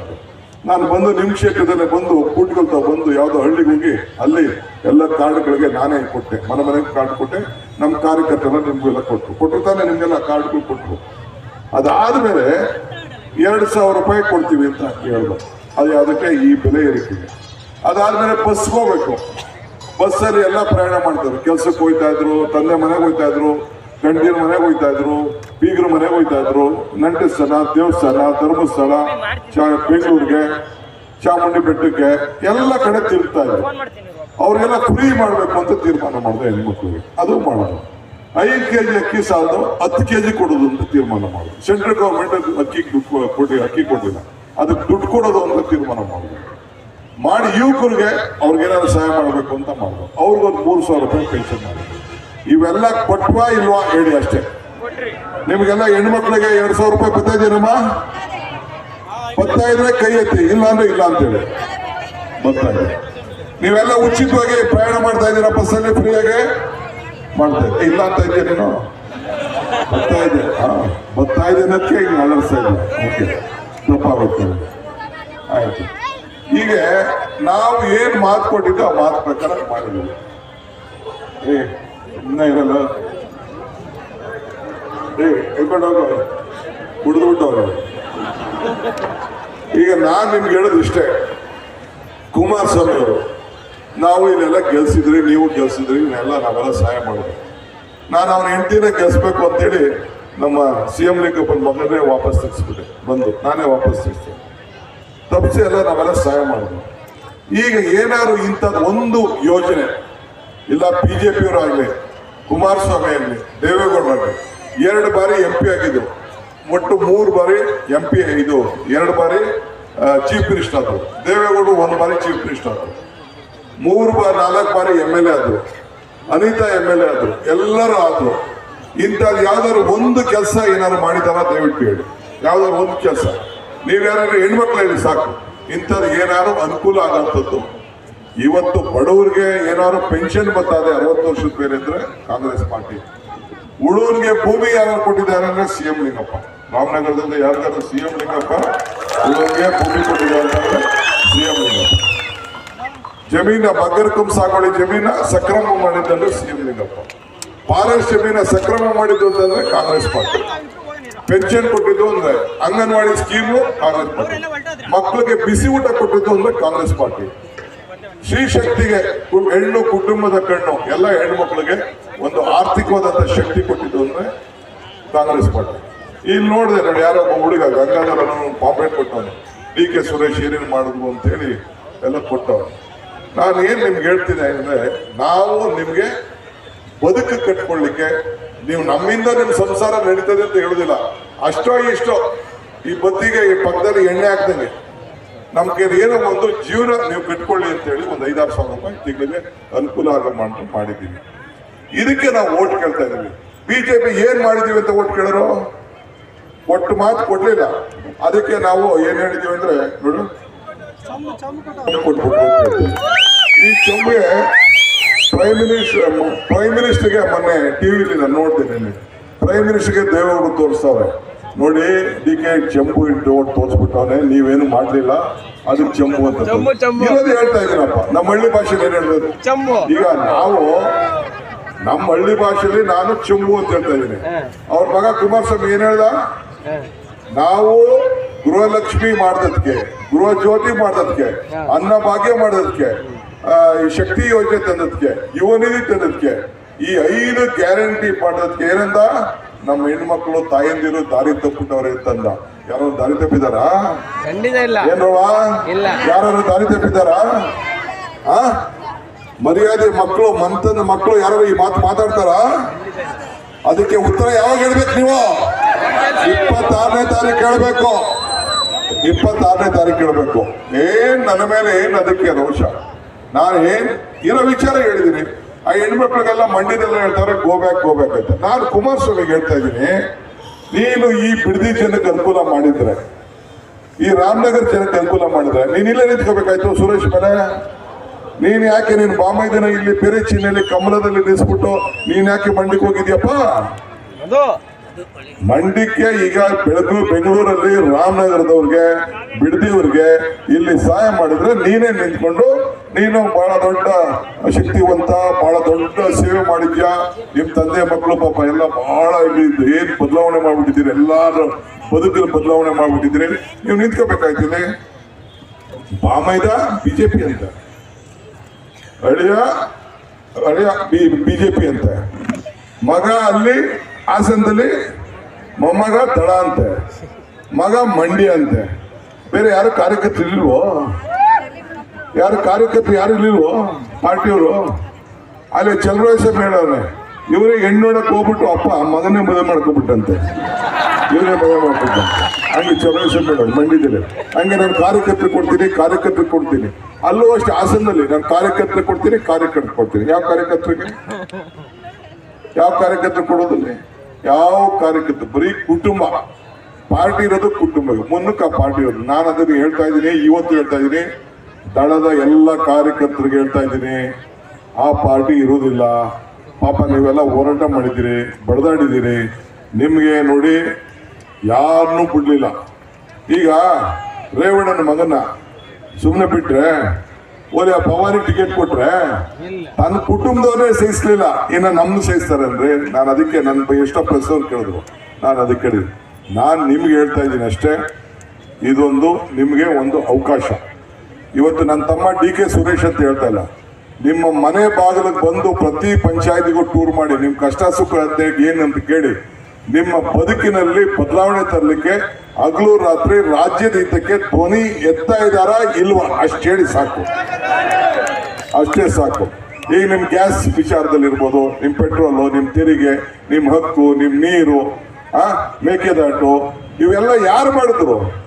ನಾನು ಬಂದು ನಿಮ್ಮ ಕ್ಷೇತ್ರದಲ್ಲೇ ಬಂದು ಕೂಟ್ಕೊಳ್ತಾ ಬಂದು ಯಾವುದೋ ಹಳ್ಳಿಗೆ ಹೋಗಿ, ಅಲ್ಲಿ ಎಲ್ಲ ಕಾರ್ಡ್ಗಳಿಗೆ ನಾನೇ ಕೊಟ್ಟೆ. ಮನೆ ಮನೆಗೆ ಕಾರ್ಡ್ ಕೊಟ್ಟೆ. ನಮ್ಮ ಕಾರ್ಯಕರ್ತರ ನಿಮಗೆಲ್ಲ ಕೊಟ್ಟರು. ಕೊಟ್ಟರು ತಾನೇ ನಿಮಗೆಲ್ಲ ಕಾರ್ಡ್ಗಳು ಕೊಟ್ಟರು. ಅದಾದ್ಮೇಲೆ ಎರಡು ಸಾವಿರ ರೂಪಾಯಿ ಕೊಡ್ತೀವಿ ಅಂತ ಹೇಳ್ದು. ಅದು ಯಾವುದಕ್ಕೆ? ಈ ಬೆಲೆ ಏರಿಕೆಗೆ. ಅದಾದ್ಮೇಲೆ ಬಸ್ ಹೋಗ್ಬೇಕು. ಬಸ್ಸಲ್ಲಿ ಎಲ್ಲ ಪ್ರಯಾಣ ಮಾಡ್ತಾರೆ. ಕೆಲ್ಸಕ್ಕೆ ಹೋಗ್ತಾ ಇದ್ರು, ತಂದೆ ಮನೆಗೆ ಹೋಗ್ತಾ ಇದ್ರು ಗಂಡಿನ ಮನೆಗೆ ಹೋಗ್ತಾ ಇದ್ರು, ಬೀಗರ ಮನೆಗೆ ಹೋಗ್ತಾ ಇದ್ರು ನಂಟಸ್ಥಳ ದೇವಸ್ಥಾನ, ಧರ್ಮಸ್ಥಳ, ಚಾ- ಬೆಂಗಳೂರಿಗೆ, ಚಾಮುಂಡಿ ಬೆಟ್ಟಕ್ಕೆ ಎಲ್ಲ ಕಡೆ ತಿರುಗ್ತಾ ಇದ್ರು. ಅವ್ರಿಗೆಲ್ಲ ಫ್ರೀ ಮಾಡಬೇಕು ಅಂತ ತೀರ್ಮಾನ ಮಾಡಿದೆ ಹೆಣ್ಮಕ್ಳಿಗೆ. ಅದು ಮಾಡೋದು. ಐದು ಕೆ ಜಿ ಅಕ್ಕಿ ಸಾಲದು, ಹತ್ತು ಕೆ ಜಿ ಕೊಡೋದು ಅಂತ ತೀರ್ಮಾನ ಮಾಡೋದು. ಸೆಂಟ್ರಲ್ ಗೌರ್ಮೆಂಟ್ ಅಕ್ಕಿ ಕೊಡಿ ಅಕ್ಕಿ ಕೊಡಲಿಲ್ಲ. ಅದಕ್ಕೆ ದುಡ್ಡು ಕೊಡೋದು ಅಂತ ತೀರ್ಮಾನ ಮಾಡೋದು. ಮಾಡಿ ಯುವಕರಿಗೆ ಅವ್ರಿಗೇನಾದ್ರು ಸಹಾಯ ಮಾಡಬೇಕು ಅಂತ ಮಾಡೋದು ಅವ್ರಿಗೊಂದು ಮೂರು ಸಾವಿರ ರೂಪಾಯಿ ಪೆನ್ಷನ್ ಮಾಡಿ. ಇವೆಲ್ಲ ಕೊಟ್ವಾ ಇಲ್ವಾ ಹೇಳಿ ಅಷ್ಟೇ. ನಿಮಗೆಲ್ಲ ಹೆಣ್ಮಕ್ಳಿಗೆ ಎರಡು ಸಾವಿರ ರೂಪಾಯಿ ಬರ್ತಾ ಬತ್ತಾ ಬರ್ತಾ ಇದ್ರೆ ಕೈ ಎತ್ತಿ ಇಲ್ಲ ಅಂದ್ರೆ ಇಲ್ಲ ಅಂತೇಳಿ. ಬರ್ತಾ ಇದೆ. ನೀವೆಲ್ಲ ಉಚಿತವಾಗಿ ಪ್ರಯಾಣ ಮಾಡ್ತಾ ಇದ್ದೀರಾ ಬಸ್ಸಲ್ಲಿ ಫ್ರೀಯಾಗಿ? ಮಾಡ್ತಾ ಇದ್ದೆ. ಇಲ್ಲ ಅಂತ ಇದೆಯಾ ನೀನು? ಬರ್ತಾ ಇದೆ ಬರ್ತಾ ಇದೆ ಅನ್ನೋದಕ್ಕೆ ಹಿಂಗೆ ಅಲರ್ಸ್ತಾ ಇಲ್ಲ ಓಕೆ ತಪ್ಪಾಗುತ್ತೆ. ಆಯ್ತು. ಹೀಗೆ ನಾವು ಏನ್ ಮಾತು ಕೊಟ್ಟಿದ್ದೋ ಆ ಮಾತು ಪ್ರಕಾರ ಮಾಡಿದ್ವಿ. ಏ, ಇನ್ನ ಇರಲ್ಲ. ಏ, ಹೇಳ್ಕೊಂಡು ಹೋಗೋ ಬಿಟ್ಟವ್ರು ಈಗ ನಾನು ನಿಮ್ಗೆ ಹೇಳೋದು ಇಷ್ಟೇ. ಕುಮಾರಸ್ವಾಮಿ ಅವರು ನಾವು ಇಲ್ಲೆಲ್ಲ ಗೆಲ್ಸಿದ್ರಿ, ನೀವು ಗೆಲ್ಸಿದ್ರಿ ಇವನ್ನೆಲ್ಲ ನಾವೆಲ್ಲ ಸಹಾಯ ಮಾಡಿದ್ವಿ. ನಾನು ಅವನ ಹೆಂಡತಿನ ಗೆಲ್ಸ್ಬೇಕು ಅಂತೇಳಿ ನಮ್ಮ ಸಿ ಎಂ ಲಿಂಗಪ್ಪನ ಮಗನೇ ವಾಪಸ್ ತೆಗಿಸ್ಬಿಟ್ಟೆ. ಬಂದು, ನಾನೇ ವಾಪಸ್ ತೆಗಿಸ್ತೇನೆ ತಪ್ಪಿಸಿ ಎಲ್ಲ ನಾವೆಲ್ಲ ಸಹಾಯ ಮಾಡೋದು. ಈಗ ಏನಾದ್ರು ಇಂಥದ್ದು ಒಂದು ಯೋಜನೆ, ಇಲ್ಲ ಬಿ ಜೆ ಪಿಯವರಾಗಲಿ ಕುಮಾರಸ್ವಾಮಿ ಆಗಲಿ, ದೇವೇಗೌಡರಾಗಲಿ, ಎರಡು ಬಾರಿ ಎಂ ಪಿ ಆಗಿದ್ದು, ಒಟ್ಟು ಮೂರು ಬಾರಿ ಎಂ ಪಿ ಇದು ಎರಡು ಬಾರಿ ಚೀಫ್ ಮಿನಿಸ್ಟರ್ ಆದರು, ದೇವೇಗೌಡರು ಒಂದು ಬಾರಿ ಚೀಫ್ ಮಿನಿಸ್ಟರ್ ಆದರು, ಮೂರು ಬಾರಿ ನಾಲ್ಕು ಬಾರಿ ಎಂ ಎಲ್ ಎ ಆದರು, ಅನಿತಾ ಎಂ ಎಲ್ ಎ ಆದರು, ಎಲ್ಲರೂ ಆದರು. ಇಂಥದ್ದು ಯಾವ್ದಾದ್ರು ಒಂದು ಕೆಲಸ ಏನಾದ್ರು ಮಾಡಿದಾರ ದಯವಿಟ್ಟು ಹೇಳಿ. ಯಾವ್ದಾದ್ರು ಒಂದು ಕೆಲಸ. ನೀವ್ಯಾರು ಹೆಣ್ಮಕ್ಳು ಹೇಳಿ ಸಾಕು. ಇಂಥದ್ದು ಏನಾದ್ರು ಅನುಕೂಲ ಆಗಂಥದ್ದು ಇವತ್ತು ಬಡವ್ರಿಗೆ ಏನಾದ್ರು ಪೆನ್ಷನ್ ಬರ್ತದೆ ಅರವತ್ತು ವರ್ಷದ ಮೇಲೆ ಅಂದ್ರೆ ಕಾಂಗ್ರೆಸ್ ಪಾರ್ಟಿ. ಉಳೂರಿಗೆ ಭೂಮಿ ಯಾರು ಕೊಟ್ಟಿದ್ದಾರೆ ಅಂದ್ರೆ ಸಿ ಎಂ ಲಿಂಗಪ್ಪ. ರಾಮನಗರದಿಂದ ಯಾರಿಗಾದ್ರು ಸಿ ಎಂ ಲಿಂಗಪ್ಪ? ಉಳೂರಿಗೆ ಭೂಮಿ ಕೊಟ್ಟಿದ್ದಾರೆ ಅಂದ್ರೆ ಸಿ ಎಂ ಲಿಂಗಪ್ಪ. ಜಮೀನ ಬಗ್ಗರ್ಕುಂ ಸಾಗುವಳಿ ಜಮೀನ ಸಕ್ರಮ ಮಾಡಿದ್ದಂದ್ರೆ ಸಿಎಂ ಲಿಂಗಪ್ಪ. ಫಾರೆಸ್ಟ್ ಜಮೀನ ಸಕ್ರಮ ಮಾಡಿದ್ದು ಅಂತಂದ್ರೆ ಕಾಂಗ್ರೆಸ್ ಪಾರ್ಟಿ. ಪೆನ್ಷನ್ ಕೊಟ್ಟಿದ್ದು ಅಂದ್ರೆ ಅಂಗನವಾಡಿ ಸ್ಕೀಮು ಕಾಂಗ್ರೆಸ್ ಪಾರ್ಟಿ. ಮಕ್ಕಳಿಗೆ ಬಿಸಿ ಊಟ ಕೊಟ್ಟಿದ್ದು ಅಂದ್ರೆ ಕಾಂಗ್ರೆಸ್ ಪಾರ್ಟಿ. ಶ್ರೀ ಶಕ್ತಿಗೆ ಹೆಣ್ಣು ಕುಟುಂಬದ ಕಣ್ಣು, ಎಲ್ಲ ಹೆಣ್ಣು ಮಕ್ಕಳಿಗೆ ಒಂದು ಆರ್ಥಿಕವಾದಂತ ಶಕ್ತಿ ಕೊಟ್ಟಿದ್ದು ಅಂದ್ರೆ ಕಾಂಗ್ರೆಸ್ ಪಾರ್ಟಿ. ಇಲ್ಲಿ ನೋಡಿದೆ ನೋಡಿ, ಯಾರೋ ಒಬ್ಬ ಹುಡುಗ ಗಂಗಾಧರ ಪಾಂಪ್ಲೆಟ್ ಕೊಟ್ಟವನು. ಡಿ ಕೆ ಸುರೇಶ್ ಏನೇನು ಮಾಡಿದ್ವು ಅಂತ ಹೇಳಿ ಎಲ್ಲ ಕೊಟ್ಟವನು. ನಾನು ಏನ್ ನಿಮ್ಗೆ ಹೇಳ್ತೀನಿ ಅಂದ್ರೆ, ನಾವು ನಿಮ್ಗೆ ಬದುಕು ಕಟ್ಕೊಳ್ಳಿಕ್ಕೆ ನೀವು ನಮ್ಮಿಂದ ನಿಮ್ಮ ಸಂಸಾರ ನಡೀತದೆ ಅಂತ ಹೇಳುದಿಲ್ಲ. ಅಷ್ಟೋ ಇಷ್ಟೋ ಈ ಬತ್ತಿಗೆ ಈ ಪಕ್ಕದಲ್ಲಿ ಎಣ್ಣೆ ಹಾಕ್ದಂಗೆ. ನಮ್ಗೆ ಏನೋ ಒಂದು ಜೀವನ ನೀವು ಕಟ್ಕೊಳ್ಳಿ ಅಂತ ಹೇಳಿ ಒಂದು ಐದಾರು ಸಾವಿರ ರೂಪಾಯಿ ತಿಂಗಳಿಗೆ ಅನುಕೂಲ ಆಗೋ ಮಾಡ್ಕೊಂಡು ಮಾಡಿದ್ದೀವಿ ಇದಕ್ಕೆ ನಾವು ಓಟ್ ಕೇಳ್ತಾ ಇದೀವಿ ಬಿಜೆಪಿ ಏನ್ ಮಾಡಿದೀವಿ ಅಂತ ಓಟ್ ಕೇಳೋರು? ಒಟ್ಟು ಮಾತು ಕೊಡ್ಲಿಲ್ಲ. ಅದಕ್ಕೆ ನಾವು ಏನ್ ಹೇಳಿದೀವಿ ಅಂದ್ರೆ ನೋಡು. ಈ ಚೊಂಬೆ ಪ್ರೈಮ್ ಮಿನಿಸ್ಟರ್ ಪ್ರೈಮ್ ಮಿನಿಸ್ಟರ್ಗೆ ಮೊನ್ನೆ ಟಿವಿಲಿ ನಾನು ನೋಡ್ತೀನಿ ಪ್ರೈಮ್ ಮಿನಿಸ್ಟರ್ಗೆ ದೇವೇಗೌಡರು ತೋರಿಸ್ತಾವೆ ನೋಡಿ ಡಿ ಕೆ ಚೆಂಬು ಇಟ್ಟು ತೋರಿಸ್ಬಿಟ್ಟವನೆ ನೀವೇನು ಮಾಡಲಿಲ್ಲ? ಅದಕ್ಕೆ ಚಂಪು ಅಂತ. ಇರೋದು ಹೇಳ್ತಾ ಇದ್ದೀನಪ್ಪ. ನಮ್ಮ ಹಳ್ಳಿ ಭಾಷೆ ಏನು ಹೇಳ್ಬೋದು ಈಗ ನಾವು ನಮ್ಮ ಹಳ್ಳಿ ಭಾಷೆಯಲ್ಲಿ ನಾನು ಚಂಬು ಅಂತ ಹೇಳ್ತಾ ಇದ್ದೀನಿ. ಅವ್ರ ಮಗ ಕುಮಾರಸ್ವಾಮಿ ಏನ್ ಹೇಳ್ದ? ನಾವು ಗೃಹಲಕ್ಷ್ಮಿ ಮಾಡ್ದದ್ಕೆ ಗೃಹ ಜ್ಯೋತಿ ಮಾಡ್ದದ್ಕೆ ಅನ್ನ ಭಾಗ್ಯ ಮಾಡೋದಕ್ಕೆ ಶಕ್ತಿ ಯೋಜನೆ ತಂದದಕ್ಕೆ ಯುವ ನಿಧಿ ತಂದದಕ್ಕೆ ಈ ಐದು ಗ್ಯಾರಂಟಿ ಮಾಡೋದಕ್ಕೆ ಏನಂದ? ನಮ್ಮ ಹೆಣ್ಮಕ್ಳು ತಾಯಂದಿರು ದಾರಿ ತಪ್ಪಿಟ್ಟವ್ರೆ ಅಂತಂದ. ಯಾರು ದಾರಿ ತಪ್ಪಿದಾರ. ಯಾರು ದಾರಿ ತಪ್ಪಿದಾರ? ಆ? ಮರ್ಯಾದೆ ಮಕ್ಕಳು ಮಂತನ ಮಕ್ಕಳು ಯಾರು ಈ ಮಾತು ಮಾತಾಡ್ತಾರ? ಅದಕ್ಕೆ ಉತ್ತರ ಯಾವಾಗ ಹೇಳ್ಬೇಕು ನೀವು? ಇಪ್ಪತ್ತಾರನೇ ತಾರೀಕು ಹೇಳ್ಬೇಕು. ಇಪ್ಪತ್ತಾರನೇ ತಾರೀಕು ಹೇಳ್ಬೇಕು. ಏನ್ ನನ್ನ ಮೇಲೆ ಏನ್ ಅದಕ್ಕೆ ರೋಷ ನಾನು ಏನ್ ಇರೋ ವಿಚಾರ ಹೇಳಿದ್ದೀನಿ. ಆ ಹೆಣ್ಮಕ್ಳಿಗೆಲ್ಲ ಮಂಡ್ಯದೆಲ್ಲ ಹೇಳ್ತಾರೆ ಗೋ ಬ್ಯಾಕ್ ಅಂತ. ನಾನು ಕುಮಾರಸ್ವಾಮಿಗೆ ಹೇಳ್ತಾ ಇದ್ದೀನಿ, ನೀನು ಈ ಬಿಡದಿ ಜನಕ್ಕೆ ಅನುಕೂಲ ಮಾಡಿದ್ರೆ, ಈ ರಾಮನಗರ ಜನಕ್ಕೆ ಅನುಕೂಲ ಮಾಡಿದ್ರೆ, ನೀನ್ ಇಲ್ಲೇ ನಿಂತ್ಕೋಬೇಕಾಯ್ತು ಸುರೇಶ್ ಮನೆ? ನೀನು ಯಾಕೆ ನೀನು ಬಾಮೈದನ ಇಲ್ಲಿ, ಬೇರೆ ಚಿಹ್ನೆಯಲ್ಲಿ, ಕಮಲದಲ್ಲಿ ನಿಲ್ಲಿಸ್ಬಿಟ್ಟು ನೀನು ಯಾಕೆ ಮಂಡಿಗೆ ಹೋಗಿದ್ಯಪ್ಪ? ಅದು ಮಂಡಿಕ್ಕೆ ಈಗ ಬೆಳಗು ಬೆಂಗಳೂರಲ್ಲಿ ರಾಮನಗರದವ್ರಿಗೆ ಬಿಡದಿಯವ್ರಿಗೆ ಇಲ್ಲಿ ಸಹಾಯ ಮಾಡಿದ್ರೆ ನೀನೇ ನಿಂತ್ಕೊಂಡು ನೀನು ಬಹಳ ದೊಡ್ಡ ಶಕ್ತಿವಂತ, ಬಹಳ ದೊಡ್ಡ ಸೇವೆ ಮಾಡಿದ್ಯಾ? ನಿಮ್ ತಂದೆ ಮಕ್ಕಳು ಪಾಪ ಎಲ್ಲ ಬಹಳ ಇಲ್ಲಿ ಏನ್ ಬದಲಾವಣೆ ಮಾಡ್ಬಿಟ್ಟಿದ್ದೀರಿ? ಎಲ್ಲಾರು ಬದುಕಲ್ಲಿ ಬದಲಾವಣೆ ಮಾಡ್ಬಿಟ್ಟಿದ್ದೀರಿ. ನೀವು ನಿಂತ್ಕೋಬೇಕಾಯ್ತೀನಿ. ಬಾಮೈದ ಬಿಜೆಪಿ ಅಂತ. ಅಳಿಯ ಅಳಿಯ ಬಿಜೆಪಿ ಅಂತ. ಮಗ ಅಲ್ಲಿ ಹಾಸನದಲ್ಲಿ ಮೊಮ್ಮಗ ತಳ ಅಂತೆ, ಮಗ ಮಂಡಿ ಅಂತೆ. ಬೇರೆ ಯಾರು ಕಾರ್ಯಕರ್ತರು ಇಲ್ವೋ? ಯಾರು ಕಾರ್ಯಕರ್ತರು ಯಾರು ಇರ್ಲಿಲ್ವೋ ಪಾರ್ಟಿಯವರು? ಅಲ್ಲಿ ಚಂದ್ರವಯಸ್ಸ ಹೇಳವ್ರೆ ಇವರೇ ಹೆಣ್ಣು ನೋಡಕ್ ಹೋಗ್ಬಿಟ್ಟು ಅಪ್ಪ ಮಗನೇ ಮದುವೆ ಮಾಡ್ಕೊಬಿಟ್ಟಂತೆ ಇವರೇ ಮದುವೆ ಮಾಡ್ಕೊಬಿಟ್ಟಂತೆ ಹಂಗೆ ಚಂದ್ರವಯಸ್ಸ ಬೇಡವ್ರು ಮಂಡ್ಯದಲ್ಲಿ ಹಂಗೆ ನಾನು ಕಾರ್ಯಕರ್ತರು ಕೊಡ್ತೀನಿ ಕಾರ್ಯಕರ್ತರು ಕೊಡ್ತೀನಿ. ಅಲ್ಲೂ ಅಷ್ಟೇ ಹಾಸನದಲ್ಲಿ ನಾನು ಕಾರ್ಯಕರ್ತರು ಕೊಡ್ತೀನಿ ಕಾರ್ಯಕರ್ತರು ಕೊಡ್ತೀನಿ. ಯಾವ ಕಾರ್ಯಕರ್ತರಿಗೆ? ಯಾವ ಕಾರ್ಯಕರ್ತರು ಕೊಡೋದಿಲ್ಲ ಯಾವ ಕಾರ್ಯಕರ್ತರು? ಬರೀ ಕುಟುಂಬ. ಪಾರ್ಟಿ ಇರೋದು ಕುಟುಂಬ. ಮುನ್ನಕ್ಕೆ ಪಾರ್ಟಿ ಇರೋದು. ನಾನು ಅದನ್ನು ಹೇಳ್ತಾ ಇದ್ದೀನಿ, ಇವತ್ತು ಹೇಳ್ತಾ ಇದ್ದೀನಿ. ದಳದ ಎಲ್ಲ ಕಾರ್ಯಕರ್ತರಿಗೆ ಹೇಳ್ತಾ ಇದ್ದೀನಿ. ಆ ಪಾರ್ಟಿ ಇರೋದಿಲ್ಲ ಪಾಪ ನೀವೆಲ್ಲ ಹೋರಾಟ ಮಾಡಿದ್ದೀರಿ, ಬಡದಾಡಿದ್ದೀರಿ. ನಿಮಗೆ ನೋಡಿ ಯಾರನ್ನೂ ಬಿಡಲಿಲ್ಲ. ಈಗ ರೇವಣ್ಣನ ಮಗನ ಸುಮ್ಮನೆ ಬಿಟ್ರೆ ಓಲಿ ಆ ಪವಾನಿ ಟಿಕೆಟ್ ಕೊಟ್ರೆ ನನ್ನ ತನ್ನ ಕುಟುಂಬದವರೇ ಸಹಿಸ್ಲಿಲ್ಲ ಇನ್ನು ನಮ್ದು ಸಹಿಸ್ತಾರೆ ಅಂದ್ರೆ ನಾನು ಅದಕ್ಕೆ ನನ್ನ ಎಷ್ಟೋ ಪ್ರಶ್ನೆ ಕೇಳಿದ್ರು. ನಾನು ಅದಕ್ಕೆ ಕೇಳಿದ್ರು ನಾನು ನಿಮ್ಗೆ ಹೇಳ್ತಾ ಇದ್ದೀನಿ ಅಷ್ಟೇ. ಇದೊಂದು ನಿಮಗೆ ಒಂದು ಅವಕಾಶ. ಇವತ್ತು ನನ್ನ ತಮ್ಮ ಡಿ ಕೆ ಸುರೇಶ್ ಅಂತ ಹೇಳ್ತಾ ಇಲ್ಲ. ನಿಮ್ಮ ಮನೆ ಬಾಗಿಲಿಗೆ ಬಂದು ಪ್ರತಿ ಪಂಚಾಯತಿಗೂ ಟೂರ್ ಮಾಡಿ ನಿಮ್ಮ ಕಷ್ಟ ಸುಖ ಅಂತ ಏನಂತ ಕೇಳಿ ನಿಮ್ಮ ಬದುಕಿನಲ್ಲಿ ಬದಲಾವಣೆ ತರಲಿಕ್ಕೆ ಹಗಲು ರಾತ್ರಿ ರಾಜ್ಯದ ಹಿತಕ್ಕೆ ಧ್ವನಿ ಎತ್ತಾ ಇದ್ದಾರಾ ಇಲ್ವ? ಅಷ್ಟು ಹೇಳಿ ಸಾಕು. ಅಷ್ಟೇ ಸಾಕು. ಈಗ ನಿಮ್ ಗ್ಯಾಸ್ ವಿಚಾರದಲ್ಲಿ ಇರ್ಬೋದು ನಿಮ್ ಪೆಟ್ರೋಲು, ನಿಮ್ ತೆರಿಗೆ, ನಿಮ್ ಹಕ್ಕು, ನಿಮ್ ನೀರು, ಆ, ಮೇಕೆದಾಟು, ಇವೆಲ್ಲ ಯಾರು ಮಾಡಿದ್ರು?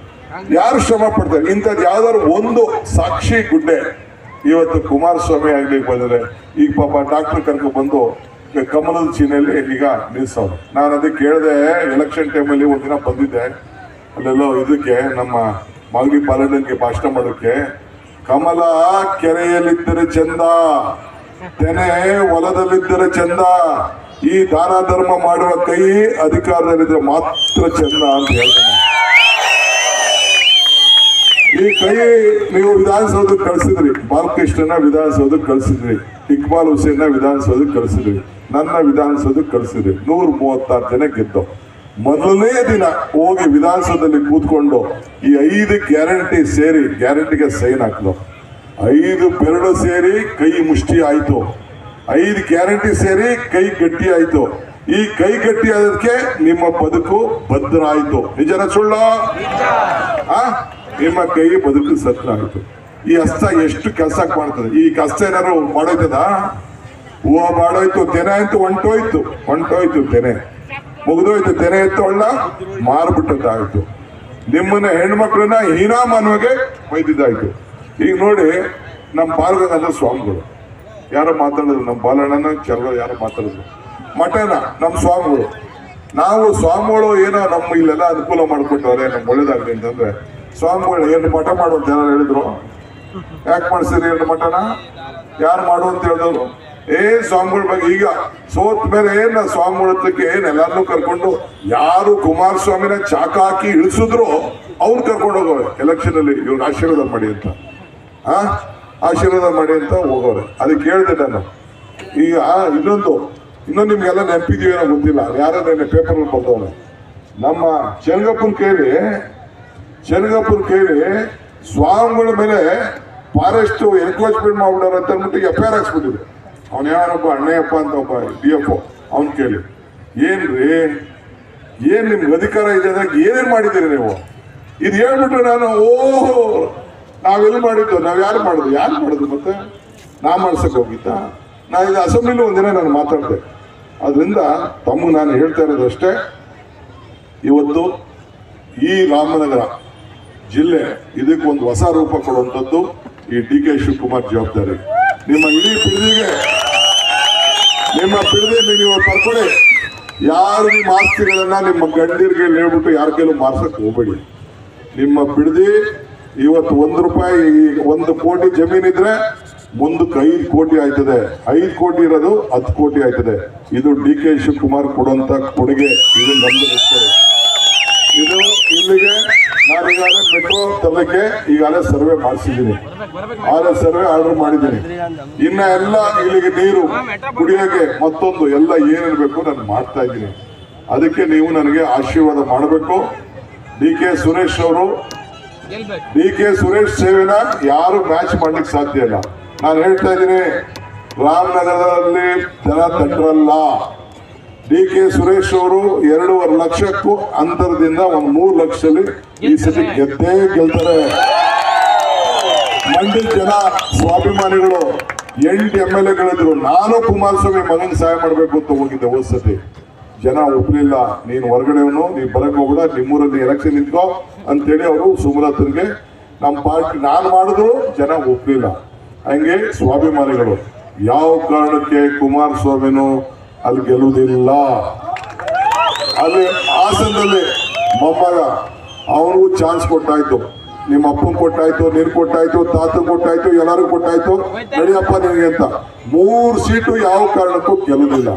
ಯಾರು ಶ್ರಮ ಪಡ್ತಾರೆ? ಇಂಥದ್ದು ಯಾವ್ದಾದ್ರು ಒಂದು ಸಾಕ್ಷಿ ಗುಡ್ಡೆ ಇವತ್ತು ಕುಮಾರಸ್ವಾಮಿ ಆಗ್ಲಿಕ್ಕೆ ಬಂದರೆ ಈಗ ಪಾಪ ಡಾಕ್ಟರ್ ಕರ್ಕೊ ಬಂದು ಈಗ ಕಮಲದ ಚೀನಲ್ಲಿ ಈಗ ನಿಲ್ಸೋರು. ನಾನು ಅದಕ್ಕೆ ಕೇಳಿದೆ ಎಲೆಕ್ಷನ್ ಟೈಮಲ್ಲಿ ಒಂದಿನ ಬಂದಿದ್ದೆ. ಅಲ್ಲೆಲ್ಲೋ, ಇದಕ್ಕೆ ನಮ್ಮ ಮಾಗಡಿ ಪಾಲಕ್ಕೆ ಭಾಷಣ ಮಾಡೋಕ್ಕೆ ಕಮಲ ಕೆರೆಯಲ್ಲಿದ್ದರೆ ಚಂದ, ತೆನೆ ಹೊಲದಲ್ಲಿದ್ದರೆ ಚಂದ, ಈ ದಾನ ಧರ್ಮ ಮಾಡುವ ಕೈ ಅಧಿಕಾರದಲ್ಲಿದ್ದರೆ ಮಾತ್ರ ಚಂದ ಅಂತ ಹೇಳ್ತಾನೆ. ಈ ಕೈ ನೀವು ವಿಧಾನಸೌಧಕ್ಕೆ ಕಳಿಸಿದ್ರಿ, ಬಾಲಕೃಷ್ಣನ ವಿಧಾನಸೌಧಕ್ಕೆ ಕಳಿಸಿದ್ರಿ, ಇಕ್ಬಾಲ್ ಹುಸೇನ್ನ ವಿಧಾನಸೌಧಕ್ಕೆ ಕಳಿಸಿದ್ರಿ, ನನ್ನ ವಿಧಾನಸೌಧಕ್ಕೆ ಕಳಿಸಿದ್ರಿ, ನೂರ ಮೂವತ್ತಾರು ಜನ ಗೆದ್ದು ಮೊದಲನೇ ದಿನ ಹೋಗಿ ವಿಧಾನಸೌಧದಲ್ಲಿ ಕೂತ್ಕೊಂಡು ಈ ಐದು ಗ್ಯಾರಂಟಿ ಸೇರಿ, ಗ್ಯಾರಂಟಿಗೆ ಸೈನ್ ಹಾಕಿದ್ರು ಐದು ಬೆರಳು ಸೇರಿ ಕೈ ಮುಷ್ಟಿ ಆಯ್ತು. ಐದು ಗ್ಯಾರಂಟಿ ಸೇರಿ ಕೈ ಗಟ್ಟಿ ಆಯ್ತು. ಈ ಕೈ ಗಟ್ಟಿ ಆದಕ್ಕೆ ನಿಮ್ಮ ಬದುಕು ಭದ್ರ ಆಯಿತು ನಿಜನ ಸುಳ್ಳ? ನಿಮ್ಮ ಕೈ ಬದುಕು ಸತ್ರ ಆಯ್ತು. ಈ ಹಸ್ತ ಎಷ್ಟು ಕೆಲಸ ಮಾಡ್ತದೆ? ಈ ಕಷ್ಟ ಏನಾದ್ರು ಮಾಡೋಯ್ತದ? ಹೂವು ಮಾಡೋಯ್ತು ತೆನೆ ಆಯ್ತು ಹೊಂಟೋಯ್ತು ಹೊಂಟೋಯ್ತು ತೆನೆ. ಮುಗಿದೋಯ್ತು ತೆನೆ ಎತ್ತೊಳ್ಳ, ಮಾರ್ಬಿಟ್ಟದ್ದಾಯ್ತು. ನಿಮ್ಮನ್ನ ಹೆಣ್ಮಕ್ಳನ್ನ ಹೀನಾಮಾನವಾಗಿ ಬೈದಿದ್ದಾಯ್ತು ಈಗ ನೋಡಿ, ನಮ್ಮ ಪಾಲ್ಗಂಗದ ಸ್ವಾಮಿಗಳು. ಯಾರೋ ಮಾತಾಡಿದ್ರು, ನಮ್ಮ ಬಾಲಣ್ಣನ ಚರ್ಗ ಯಾರೋ ಮಾತಾಡಿದ್ರು. ಮಠನ, ನಮ್ಮ ಸ್ವಾಮಿಗಳು. ನಾವು ಸ್ವಾಮಿಗಳು ಏನೋ ನಮ್ಮ ಇಲ್ಲೆಲ್ಲ ಅನುಕೂಲ ಮಾಡ್ಕೊಟ್ಟವ್ರೆ ನಮ್ಗೆ ಒಳ್ಳೇದಾಗ್ಲಿ ಅಂತಂದ್ರೆ, ಸ್ವಾಮಿಗಳು ಏನು ಮಠ ಮಾಡು ಅಂತ ಯಾರು ಹೇಳಿದ್ರು? ಯಾಕೆ ಮಾಡಿಸಿರಿ ಎರಡು ಮಠನ? ಯಾರು ಮಾಡು ಅಂತ ಹೇಳಿದವರು ಏನ್ ಸ್ವಾಮಿಗಳ ಬಗ್ಗೆ ಈಗ ಸೋತ್ ಮೇಲೆ ಏನ್ ಸ್ವಾಮಿಗಳ ಹತ್ರಕ್ಕೆ ಏನ್ ಕರ್ಕೊಂಡು ಯಾರು ಕುಮಾರಸ್ವಾಮಿನ ಚಾಕ ಹಾಕಿ ಇಳಿಸಿದ್ರು ಅವ್ರು ಕರ್ಕೊಂಡು ಹೋಗೋರೆ ಎಲೆಕ್ಷನ್ ಅಲ್ಲಿ ಇವ್ರಿಗೆ ಆಶೀರ್ವಾದ ಮಾಡಿ ಅಂತ. ಆ? ಆಶೀರ್ವಾದ ಮಾಡಿ ಅಂತ ಹೋಗೋರೆ ಅದಕ್ಕೆ ಹೇಳ್ದೆ ನಾನು. ಈಗ ಇನ್ನೊಂದು ಇನ್ನೊಂದು ನಿಮ್ಗೆಲ್ಲ ನೆನಪಿದೀವೇನೋ ಗೊತ್ತಿಲ್ಲ. ಯಾರೋ ನನ್ನ ಪೇಪರ್ ಬರ್ತವ್ರೆ ನಮ್ಮ ಚೆನ್ನಗಪ್ಪನ ಕೇಳಿ ಚೆನ್ನಗಪ್ಪನ ಕೇಳಿ ಸ್ವಾಮಿಗಳ ಮೇಲೆ ಫಾರೆಸ್ಟ್ ಎನ್ಕ್ರೋಚ್ಮೆಂಟ್ ಮಾಡ್ಬಿಡಾರ ಅಂತ ಅಂದ್ಬಿಟ್ಟು ಎಫ್ ಐ ಆರ್ ಹಾಕ್ಸ್ಬಿಟ್ಟಿದೆ ಅವನ ಯಾರೊಬ್ಬ ಅಣ್ಣಯ್ಯಪ್ಪ ಅಂತ ಒಬ್ಬ ಡಿ ಎಫ್ ಅವ್ನು ಕೇಳಿ, ಏನ್ರಿ? ಏನು ನಿಮ್ಗೆ ಅಧಿಕಾರ ಇದೆ ಅಂದ್ರೆ ಏನೇನು ಮಾಡಿದ್ದೀರಿ ನೀವು? ಇದು ಹೇಳ್ಬಿಟ್ರೆ ನಾನು, ಓಹೋ ನಾವೆಲ್ಲಿ ಮಾಡಿದ್ದು? ನಾವು ಯಾರು ಮಾಡಿದ್ವಿ ಯಾರು ಮಾಡಿದ್ವಿ ಮತ್ತೆ? ನಾ ಮಾಡ್ಸಕ್ ಹೋಗಿದ್ದ. ನಾ ಇದು ಅಸೆಂಬ್ಲಿಲಿ ಒಂದಿನ ನಾನು ಮಾತಾಡ್ತೆ ಅದರಿಂದ ತಮ್ಮ ನಾನು ಹೇಳ್ತಾ ಇರೋದಷ್ಟೇ ಇವತ್ತು ಈ ರಾಮನಗರ ಜಿಲ್ಲೆ ಇದಕ್ಕೊಂದು ಹೊಸ ರೂಪ ಕೊಡುವಂಥದ್ದು ಈ ಡಿ ಕೆ ಶಿವಕುಮಾರ್ ಜವಾಬ್ದಾರಿ. ನಿಮ್ಮ ಇಡೀ ಪಿಡಿದಿಗೆ ನಿಮ್ಮ ಪಿಡಿಗೆ ನೀವು ಪಡ್ಕೊಳ್ಳಿ. ಯಾರು ನಿಮ್ಮ ಆಸ್ತಿಗಳನ್ನ ನಿಮ್ಮ ಗಂಡಿರಿಗೆ ಹೇಳ್ಬಿಟ್ಟು ಯಾರ ಕೈಲೂ ಮಾರ್ಸಕ್ ಹೋಗ್ಬೇಡಿ. ನಿಮ್ಮ ಬಿಡದಿ ಇವತ್ತು ಒಂದು ರೂಪಾಯಿ ಒಂದು ಕೋಟಿ ಜಮೀನಿದ್ರೆ ಮುಂದಕ್ಕೆ ಐದು ಕೋಟಿ ಆಯ್ತದೆ. ಐದು ಕೋಟಿ ಇರೋದು ಹತ್ತು ಕೋಟಿ ಆಯ್ತದೆ. ಇದು ಡಿ ಕೆ ಶಿವಕುಮಾರ್ ಕೊಡುವಂತ ಕೊಡುಗೆ. ಇದು ನಮ್ದು ಇದು ಇಲ್ಲಿಗೆ ನಾನು ಈಗಾಗಲೇ ಮೆಟ್ರೋ ತರಲಿಕ್ಕೆ ಈಗಾಗಲೇ ಸರ್ವೆ ಮಾಡಿಸಿದ್ದೀನಿ ಆಗ ಸರ್ವೆ ಆರ್ಡರ್ ಮಾಡಿದ್ದೀನಿ. ಇನ್ನ ಎಲ್ಲ ಇಲ್ಲಿಗೆ ನೀರು ಕುಡಿಯೋಕೆ ಮತ್ತೊಂದು ಎಲ್ಲ ಏನಿರಬೇಕು ನಾನು ಮಾಡ್ತಾ ಇದ್ದೀನಿ. ಅದಕ್ಕೆ ನೀವು ನನಗೆ ಆಶೀರ್ವಾದ ಮಾಡಬೇಕು. ಡಿ ಕೆ ಸುರೇಶ್ ಅವರು, ಡಿ ಕೆ ಸುರೇಶ್ ಸೇವೆನ ಯಾರು ಮ್ಯಾಚ್ ಮಾಡ್ಲಿಕ್ಕೆ ಸಾಧ್ಯ ಇಲ್ಲ. ನಾನು ಹೇಳ್ತಾ ಇದ್ದೀನಿ, ರಾಮನಗರದಲ್ಲಿ ಜನ ತಂಡ್ರಲ್ಲ ಡಿ ಕೆ ಸುರೇಶ್ ಅವರು ಎರಡೂವರೆ ಲಕ್ಷಕ್ಕೂ ಅಂತರದಿಂದ ಒಂದು ಮೂರು ಲಕ್ಷದಲ್ಲಿ ಈ ಸತಿ ಗೆದ್ದೇ ಗೆಲ್ತಾರೆ. ಮಂಡ್ಯ ಜನ ಸ್ವಾಭಿಮಾನಿಗಳು ಎಂಟು ಎಂ ಎಲ್ ಎಗಳಿದ್ರು ನಾನು ಕುಮಾರಸ್ವಾಮಿ ಮಗನ್ ಸಹಾಯ ಮಾಡಬೇಕು ಅಂತ ಹೋಗಿದ್ದೆ ಹೋದ್ ಸತಿ. ಜನ ಒಪ್ಪಲಿಲ್ಲ ನೀನು ಹೊರಗಡೆವನು ನೀನು ಬರಕ್ ಹೋಗ್ಬೇಡ ನಿಮ್ಮೂರಲ್ಲಿ ಎಲೆಕ್ಷನ್ ನಿಂತ್ಕೋ ಅಂತೇಳಿ ಅವರು ಸುಮಲತನ್ಗೆ ನಮ್ಮ ಪಾರ್ಟಿ ನಾನು ಮಾಡಿದ್ರು ಜನ ಒಪ್ಪಲಿಲ್ಲ ಹಂಗೆ ಸ್ವಾಭಿಮಾನಿಗಳು ಯಾವ ಕಾರಣಕ್ಕೆ ಕುಮಾರಸ್ವಾಮಿನು ಅಲ್ಲಿ ಗೆಲ್ಲುವುದಿಲ್ಲ. ಅಲ್ಲಿ ಹಾಸನದಲ್ಲಿ ಮೊಮ್ಮಗ, ಅವನಿಗೂ ಚಾನ್ಸ್ ಕೊಟ್ಟಾಯ್ತು. ನಿಮ್ಮ ಅಪ್ಪನ್ ಕೊಟ್ಟಾಯ್ತು ನೀರು ಕೊಟ್ಟಾಯ್ತು ತಾತ ಕೊಟ್ಟಾಯ್ತು, ಎಲ್ಲರಿಗೂ ಕೊಟ್ಟಾಯ್ತು. ನಡಿಯಪ್ಪ ನಿನಗೆ ಅಂತ. ಮೂರು ಸೀಟು ಯಾವ ಕಾರಣಕ್ಕೂ ಗೆಲ್ಲುವುದಿಲ್ಲ.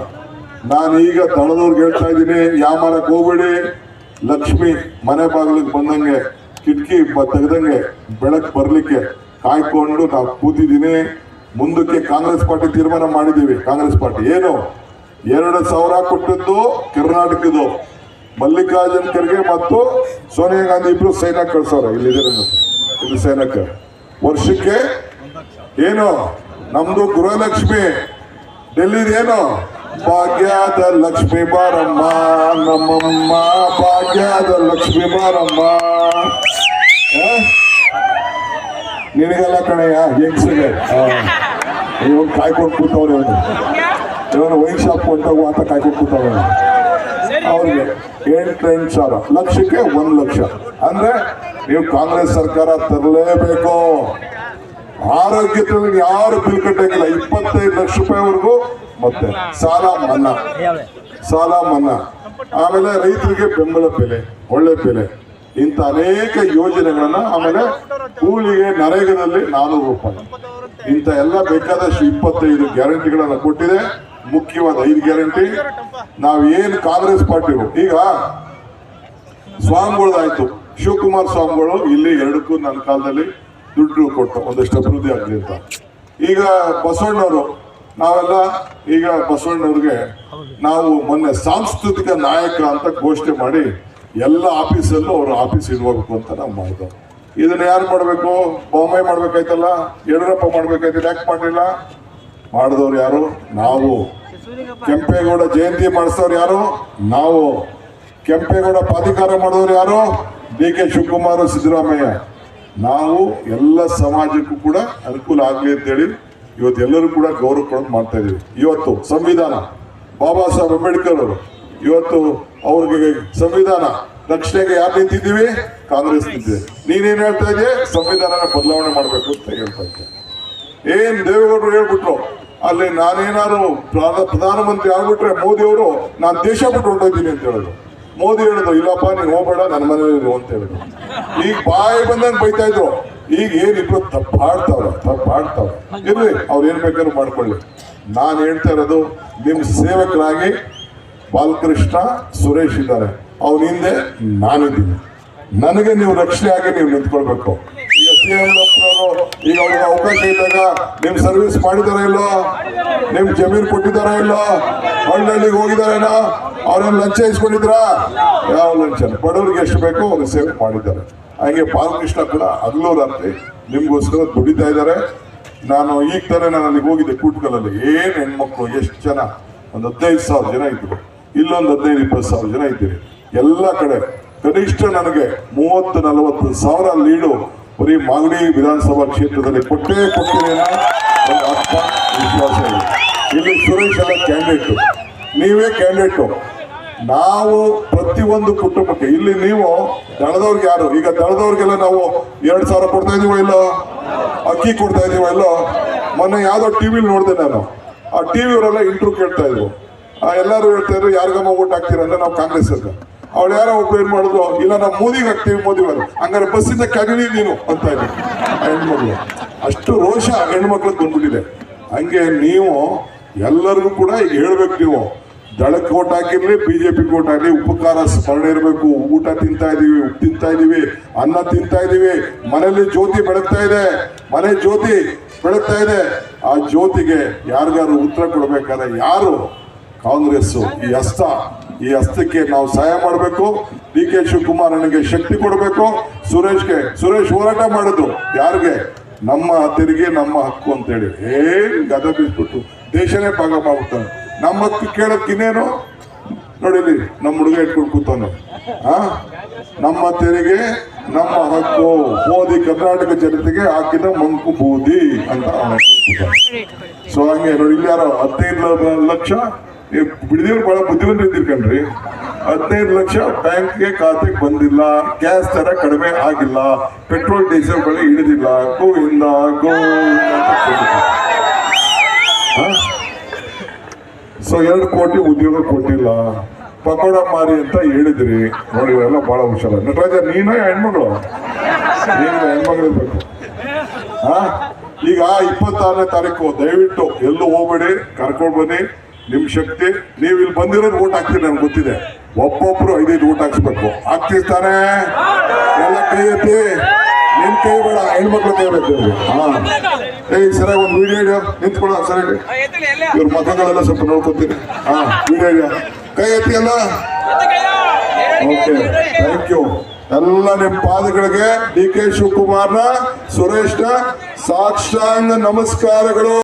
ನಾನು ಈಗ ತಳದವ್ರಿಗೆ ಹೇಳ್ತಾ ಇದ್ದೀನಿ ಯಾಮರಕ್ ಹೋಗ್ಬೇಡಿ ಲಕ್ಷ್ಮಿ ಮನೆ ಬಾಗಿಲಿಗೆ ಬಂದಂಗೆ, ಕಿಟಕಿ ತೆಗೆದಂಗೆ ಬೆಳಕು ಬರಲಿಕ್ಕೆ ಕಾಯ್ಕೊಂಡು ನಾವು ಕೂತಿದ್ದೀನಿ. ಮುಂದಕ್ಕೆ ಕಾಂಗ್ರೆಸ್ ಪಾರ್ಟಿ ತೀರ್ಮಾನ ಮಾಡಿದ್ದೀವಿ, ಕಾಂಗ್ರೆಸ್ ಪಾರ್ಟಿ. ಏನು? ಎರಡು ಸಾವಿರ ಕೊಟ್ಟಿದ್ದು ಕರ್ನಾಟಕದ್ದು. ಮಲ್ಲಿಕಾರ್ಜುನ್ ಖರ್ಗೆ ಮತ್ತು ಸೋನಿಯಾ ಗಾಂಧಿ ಇಬ್ರು ಸೈನ್ಯ ಕಳ್ಸೋರ ಇಲ್ಲಿ ಇಲ್ಲಿ ಸೈನ್ಯಕ್ಕೆ. ವರ್ಷಕ್ಕೆ ಏನು? ನಮ್ದು ಗೃಹಲಕ್ಷ್ಮಿ. ಡೆಲ್ಲಿದೇನು ಭಾಗ್ಯದ ಲಕ್ಷ್ಮಿ ಬಾರಮ್ಮ, ನಮ್ಮಮ್ಮ ಭಾಗ್ಯದ ಲಕ್ಷ್ಮಿ ಬಾರಮ್ಮ? ನಿನಗೆಲ್ಲ ಕಣಯ್ಯ ಹೆಂಗ್ಸಿಗೆ ಇವನು ಕಾಯ್ಕೊಂಡು ಕೂತವ್ರೆ ಇವನು ವೈನ್ ಶಾಪ್ ಕೊಟ್ಟೋಗು ಅಂತ ಕಾಯ್ಕೊಂಡು ಅವ್ರಿಗೆ ಎಂಟು ಸಾವಿರ ಲಕ್ಷಕ್ಕೆ ಒಂದು ಲಕ್ಷ. ಅಂದ್ರೆ ನೀವು ಕಾಂಗ್ರೆಸ್ ಸರ್ಕಾರ ತರಲೇಬೇಕು. ಆರೋಗ್ಯದಲ್ಲಿ ಯಾರು ಬಿಲ್ ಕಟ್ಟಂಗಿಲ್ಲ ಇಪ್ಪತ್ತೈದು ಲಕ್ಷ ರೂಪಾಯಿವರೆಗೂ ಮತ್ತೆ ಸಾಲ ಮನ್ನಾ. ಸಾಲ ಮನ್ನಾ. ಆಮೇಲೆ ರೈತರಿಗೆ ಬೆಂಬಲ ಬೆಲೆ, ಒಳ್ಳೆ ಬೆಲೆ. ಇಂಥ ಅನೇಕ ಯೋಜನೆಗಳನ್ನ ಆಮೇಲೆ ಕೂಲಿಗೆ ನರೇಗದಲ್ಲಿ ನಾನೂರು ರೂಪಾಯಿ. ಇಂಥ ಎಲ್ಲ ಬೇಕಾದಷ್ಟು ಇಪ್ಪತ್ತೈದು ಗ್ಯಾರಂಟಿಗಳನ್ನ ಕೊಟ್ಟಿದೆ. ಮುಖ್ಯವಾದ ಐದು ಗ್ಯಾರಂಟಿ, ನಾವು ಏನು ಕಾಂಗ್ರೆಸ್ ಪಾರ್ಟಿ ಈಗ ಸ್ವಾಮಿಗಳದಾಯ್ತು ಶಿವಕುಮಾರ್ ಸ್ವಾಮಿಗಳು ಇಲ್ಲಿ ಎರಡಕ್ಕೂ ನನ್ನ ಕಾಲದಲ್ಲಿ ದುಡ್ಡು ಕೊಟ್ಟು ಒಂದಷ್ಟು ಅಭಿವೃದ್ಧಿ ಆಗಲಿ ಅಂತ. ಈಗ ಬಸವಣ್ಣವರು, ನಾವೆಲ್ಲ ಈಗ ಬಸವಣ್ಣವ್ರಿಗೆ ನಾವು ಮೊನ್ನೆ ಸಾಂಸ್ಕೃತಿಕ ನಾಯಕ ಅಂತ ಘೋಷಣೆ ಮಾಡಿ ಎಲ್ಲ ಆಫೀಸಲ್ಲೂ ಅವ್ರ ಆಫೀಸ್ ಇಡ್ಬೇಕು ಅಂತ ನಾವು ಮಾಡಿದ್ವಿ. ಇದನ್ನ ಯಾರು ಮಾಡಬೇಕು? ಬೊಮ್ಮೆ ಮಾಡ್ಬೇಕಾಯ್ತಲ್ಲ? ಯಡಿಯೂರಪ್ಪ ಮಾಡ್ಬೇಕಾಯ್ತಲ್ಲ? ಯಾಕೆ ಮಾಡಲಿಲ್ಲ? ಮಾಡಿದವ್ರು ಯಾರು? ನಾವು. ಕೆಂಪೇಗೌಡ ಜಯಂತಿ ಮಾಡಿಸೋರು ಯಾರು? ನಾವು. ಕೆಂಪೇಗೌಡ ಪ್ರಾಧಿಕಾರ ಮಾಡೋರು ಯಾರು? D K Shivakumar, Siddaramaiah. ನಾವು ಎಲ್ಲ ಸಮಾಜಕ್ಕೂ ಕೂಡ ಅನುಕೂಲ ಆಗಲಿ ಅಂತೇಳಿ ಇವತ್ತು ಎಲ್ಲರೂ ಕೂಡ ಗೌರವ ಕೊಡೋದು ಮಾಡ್ತಾ ಇದ್ದೀವಿ ಇವತ್ತು ಸಂವಿಧಾನ. ಬಾಬಾ ಸಾಹೇಬ್ ಅಂಬೇಡ್ಕರ್ ಅವರು ಇವತ್ತು ಅವ್ರಿಗೆ ಸಂವಿಧಾನ. ರಕ್ಷಣೆಗೆ ಯಾರು ನಿಂತಿದ್ದೀವಿ? ಕಾಂಗ್ರೆಸ್ ನಿಂತಿದೆ. ನೀನೇನು ಹೇಳ್ತಾ ಇದೆಯಾ? ಸಂವಿಧಾನನ ಬದಲಾವಣೆ ಮಾಡಬೇಕು ಅಂತ ಹೇಳ್ತಾ ಇದ್ದೆ. ಏನು ದೇವೇಗೌಡರು ಹೇಳ್ಬಿಟ್ರು? ಅಲ್ಲಿ ನಾನೇನಾದ್ರು ಪ್ರಧಾನ- ಪ್ರಧಾನಮಂತ್ರಿ ಆಗ್ಬಿಟ್ರೆ ಮೋದಿ ಅವರು ನಾನು ದೇಶ ಬಿಟ್ಟು ಹೊರಟೋಗ್ತೀನಿ ಅಂತ ಹೇಳಿದ್ರು ಮೋದಿ ಹೇಳಿದ್ರು, ಇಲ್ಲಪ್ಪ ನೀವು ಹೋಗ್ಬೇಡ ನನ್ನ ಮನೇಲಿ ಅಂತ ಹೇಳಿದ್ರು. ಈಗ ಬಾಯಿ ಬಂದಂಗೆ ಬೈತಾ ಇದ್ರು. ಈಗ ಏನಿಬ್ರು ತಪ್ಪಾಡ್ತಾವ್ರೆ ತಪ್ಪಾಡ್ತಾವ್ರೆ ಇರ್ಲಿ, ಅವ್ರು ಏನ್ ಬೇಕಾದ್ರೂ ಮಾಡ್ಕೊಳ್ಳಿ. ನಾನು ಹೇಳ್ತಾ ಇರೋದು, ನಿಮ್ ಸೇವಕರಾಗಿ ಬಾಲಕೃಷ್ಣ ಸುರೇಶ್ ಇದ್ದಾರೆ. ಅವನ ಹಿಂದೆ ನಾನಿದ್ದೀನಿ. ನನಗೆ ನೀವು ರಕ್ಷಣೆ ಆಗಿ ನೀವು ನಿಂತ್ಕೊಳ್ಬೇಕು. ಈಗ ಅವ್ರಿಗೆ ಅವಕಾಶ ಇದ್ದಾಗ ನಿಮ್ ಸರ್ವಿಸ್ ಮಾಡಿದಾರ ಇಲ್ಲ ನಿಮ್ ಜಮೀನ್ ಕೊಟ್ಟಿದಾರ ಇಲ್ಲ ಹಳ್ಳಿಗೆ ಹೋಗಿದಾರೇನೋ? ಅವ್ರನ್ನ ಲಂಚ ಇಸ್ಕೊಂಡಿದ್ರ? ಯಾವ ಲಂಚ? ಬಡವರಿಗೆ ಎಷ್ಟು ಬೇಕೋ ಅವ್ರಿಗೆ ಸೇವೆ ಮಾಡಿದ್ದಾರೆ. ಹಾಗೆ ಬಾಲಕೃಷ್ಣ ಕೂಡ ಹಗಲು ರಾತ್ರಿ ನಿಮ್ಗೋಸ್ಕರ ದುಡಿತಾ ಇದ್ದಾರೆ. ನಾನು ಈಗ ತಾನೇ ನಾನು ಅಲ್ಲಿಗೆ ಹೋಗಿದ್ದೆ ಕೂಟ್ಕಲಲ್ಲಿ ಏನು ಹೆಣ್ಮಕ್ಳು, ಎಷ್ಟು ಜನ? ಒಂದು ಹದಿನೈದು ಸಾವಿರ ಜನ ಇದ್ರು. ಇಲ್ಲೊಂದು ಹದಿನೈದು, ಇಪ್ಪತ್ತು ಸಾವಿರ ಜನ ಇದ್ದೀರಿ. ಎಲ್ಲ ಕಡೆ ಕನಿಷ್ಠ ನನಗೆ ಮೂವತ್ತು, ನಲವತ್ತು ಸಾವಿರ ಲೀಡು ಬರೀ ಮಾಗಡಿ ವಿಧಾನಸಭಾ ಕ್ಷೇತ್ರದಲ್ಲಿ ಕೊಟ್ಟೇ ಅನ್ನೋ ಒಂದು ವಿಶ್ವಾಸ ಇದೆ. ಇಲ್ಲಿ ಸುರೇಶ್ ಎಲ್ಲ ಕ್ಯಾಂಡಿಡೇಟು ನೀವೇ ಕ್ಯಾಂಡಿಡೇಟು ನಾವು ಪ್ರತಿಯೊಂದು ಕುಟುಂಬಕ್ಕೆ, ಇಲ್ಲಿ ನೀವು ದಳದವ್ರಿಗೆ ಯಾರು? ಈಗ ದಳದವ್ರಿಗೆಲ್ಲ ನಾವು ಎರಡ್ ಸಾವಿರ ಕೊಡ್ತಾ ಇದೀವ ಇಲ್ಲೋ? ಅಕ್ಕಿ ಕೊಡ್ತಾ ಇದೀವ ಇಲ್ಲೋ? ಮೊನ್ನೆ ಯಾವುದೋ ಟಿ ವಿಲಿ ನೋಡಿದೆ ನಾನು. ಆ ಟಿವಿ ಅವರೆಲ್ಲ ಇಂಟ್ರೂ ಕೇಳ್ತಾ ಇದ್ರು. ಎಲ್ಲರೂ ಹೇಳ್ತಾ ಇದ್ರು, ಯಾರಿಗಮ್ಮ ಓಟ್ ಹಾಕ್ತೀರ ಅಂದ್ರೆ ನಾವು ಕಾಂಗ್ರೆಸ್ ಅಂತ ಅವ್ಳು ಯಾರೋ ಒಬ್ರು ಏನ್ ಮಾಡಿದ್ರು ಇಲ್ಲ ನಾವು ಮೋದಿಗೆ ಹಾಕ್ತೀವಿ ಮೋದಿ ಬರು ಹಂಗಾರೆ ಬಸ್ಸಿಂದ ಕಗಣಿ ನೀನು ಅಂತ ಇದ್ರು ಆ ಹೆಣ್ಮಕ್ಳು ಅಷ್ಟು ರೋಷ ಹೆಣ್ಮಕ್ಳಿಗೆ ಬಂದ್ಬಿಟ್ಟಿದೆ. ಹಂಗೆ ನೀವು ಎಲ್ಲರಿಗೂ ಕೂಡ ಹೇಳ್ಬೇಕು ನೀವು. ದಳಕ್ಕೆ ಓಟ್ ಹಾಕಿರ್ಲಿ ಬಿಜೆಪಿ ಓಟ್ ಆಗಲಿ ಉಪಕಾರ, ಸ್ಮರಣೆ ಇರಬೇಕು. ಊಟ ತಿಂತಾ ಇದೀವಿ, ಉಪ್ಪು ತಿಂತಾ ಇದೀವಿ, ಅನ್ನ ತಿಂತಾ ಇದೀವಿ. ಮನೆಯಲ್ಲಿ ಜ್ಯೋತಿ ಬೆಳಗ್ತಾ ಇದೆ. ಮನೆ ಜ್ಯೋತಿ ಬೆಳಗ್ತಾ ಇದೆ. ಆ ಜ್ಯೋತಿಗೆ ಯಾರಿಗಾರು ಉತ್ತರ ಕೊಡ್ಬೇಕಾದ್ರೆ ಯಾರು? ಕಾಂಗ್ರೆಸ್ ಈ ಹಸ್ತ. ಈ ಹಸ್ತಕ್ಕೆ ನಾವು ಸಹಾಯ ಮಾಡಬೇಕು. ಡಿ ಕೆ ಶಿವಕುಮಾರ್ ನನಗೆ ಶಕ್ತಿ ಕೊಡಬೇಕು. ಸುರೇಶ್ಗೆ, ಸುರೇಶ್ ಹೋರಾಟ ಮಾಡಿದ್ರು ಯಾರಿಗೆ? ನಮ್ಮ ತೆರಿಗೆ, ನಮ್ಮ ಹಕ್ಕು ಅಂತೇಳಿ ಏನ್ ಗದ ಬೀಸ್ಬಿಟ್ಟು ದೇಶನೇ ಭಾಗ ಮಾಡ್ಬಿಡ್ತಾನೆ. ನಮ್ಮ ಹಕ್ಕು ಕೇಳಕ್ ಇನ್ನೇನು? ನಮ್ಮ ಹುಡುಗ ಇಟ್ಕೊಂಡು ಕೂತಾನೆ. ಆ? ನಮ್ಮ ತೆರಿಗೆ, ನಮ್ಮ ಹಕ್ಕು. ಮೋದಿ ಕರ್ನಾಟಕ ಜನತೆಗೆ ಹಾಕಿದ ಮಂಕು ಬೂದಿ ಅಂತ. ಸೊ ಹಂಗೆ ನೋಡಿ ಇಲ್ಲಿ ಹದಿನೈದು ಲ- ಲಕ್ಷ ಬಿಡದಿವ್ರು ಬಹಳ ಬುದ್ಧಿವಂತ ಇದ್ದೀರಿ ಕಣ್ರಿ. ಹದಿನೈದು ಲಕ್ಷ ಬ್ಯಾಂಕ್ಗೆ ಖಾತೆಗೆ ಬಂದಿಲ್ಲ, ಗ್ಯಾಸ್ ದರ ಕಡಿಮೆ ಆಗಿಲ್ಲ, ಪೆಟ್ರೋಲ್, ಡೀಸೆಲ್ ಬೆಲೆ ಇಳಿದಿಲ್ಲ. ಗೋ ಇಂದ ಗೋ. ಸೊ ಎರಡು ಕೋಟಿ ಉದ್ಯೋಗ ಕೊಟ್ಟಿಲ್ಲ. ಪಕೋಡ ಮಾರಿ ಅಂತ ಹೇಳಿದ್ರಿ. ನೋಡಿ ಎಲ್ಲ ಬಹಳ ಹುಷಾರ. ನಟರಾಜ, ನೀನು ಹೆಣ್ಮಗಳು? ನೀನು ಹೆಣ್ಮಗಳು ಬೇಕು ಈಗ ಇಪ್ಪತ್ತಾರನೇ ತಾರೀಕು, ದಯವಿಟ್ಟು ಎಲ್ಲೂ ಹೋಗ್ಬೇಡಿ, ಕರ್ಕೊಂಡು ಬನ್ನಿ. ನಿಮ್ ಶಕ್ತಿ, ನೀವು ಇಲ್ಲಿ ಬಂದಿರೋದು ಓಟ್ ಹಾಕ್ತೀರಿ ನನ್ಗೆ ಗೊತ್ತಿದೆ. ಒಬ್ಬೊಬ್ರು ಐದೈದು ಓಟ್ ಹಾಕ್ಸ್ಬೇಕು. ಹಾಕ್ತಿರ್ತಾರೆ ಎಲ್ಲ ಕೈ ಎತ್ತಿ ನಿನ್ ಕೈ ಬೇಡ, ಹೆಣ್ಮಕ್ಳು ಕೈ ಬೇಕು ಹಾ. ಏಯ್, ಸರಿಯಾಗಿ ಒಂದು ವಿಡಿಯೋ ನಿಂತ್ಕೊಳ್ಳೋ ಸರಿಯಾಗಿ ಇವ್ರ ಮತಗಳೆಲ್ಲ ಸ್ವಲ್ಪ ನೋಡ್ಕೊತೀನಿ. ಹಾ ವಿಡಿಯೋ ಕೈ ಎತ್ತಿ ಅಲ್ಲ ಓಕೆ ಥ್ಯಾಂಕ್ ಯು ಎಲ್ಲ ನಿಮ್ಮ ಪಾದಗಳಿಗೆ ಡಿ ಕೆ ಶಿವಕುಮಾರ್ನ, ಸುರೇಶ್ನ ಸಾಕ್ಷಾಂಗ ನಮಸ್ಕಾರಗಳು.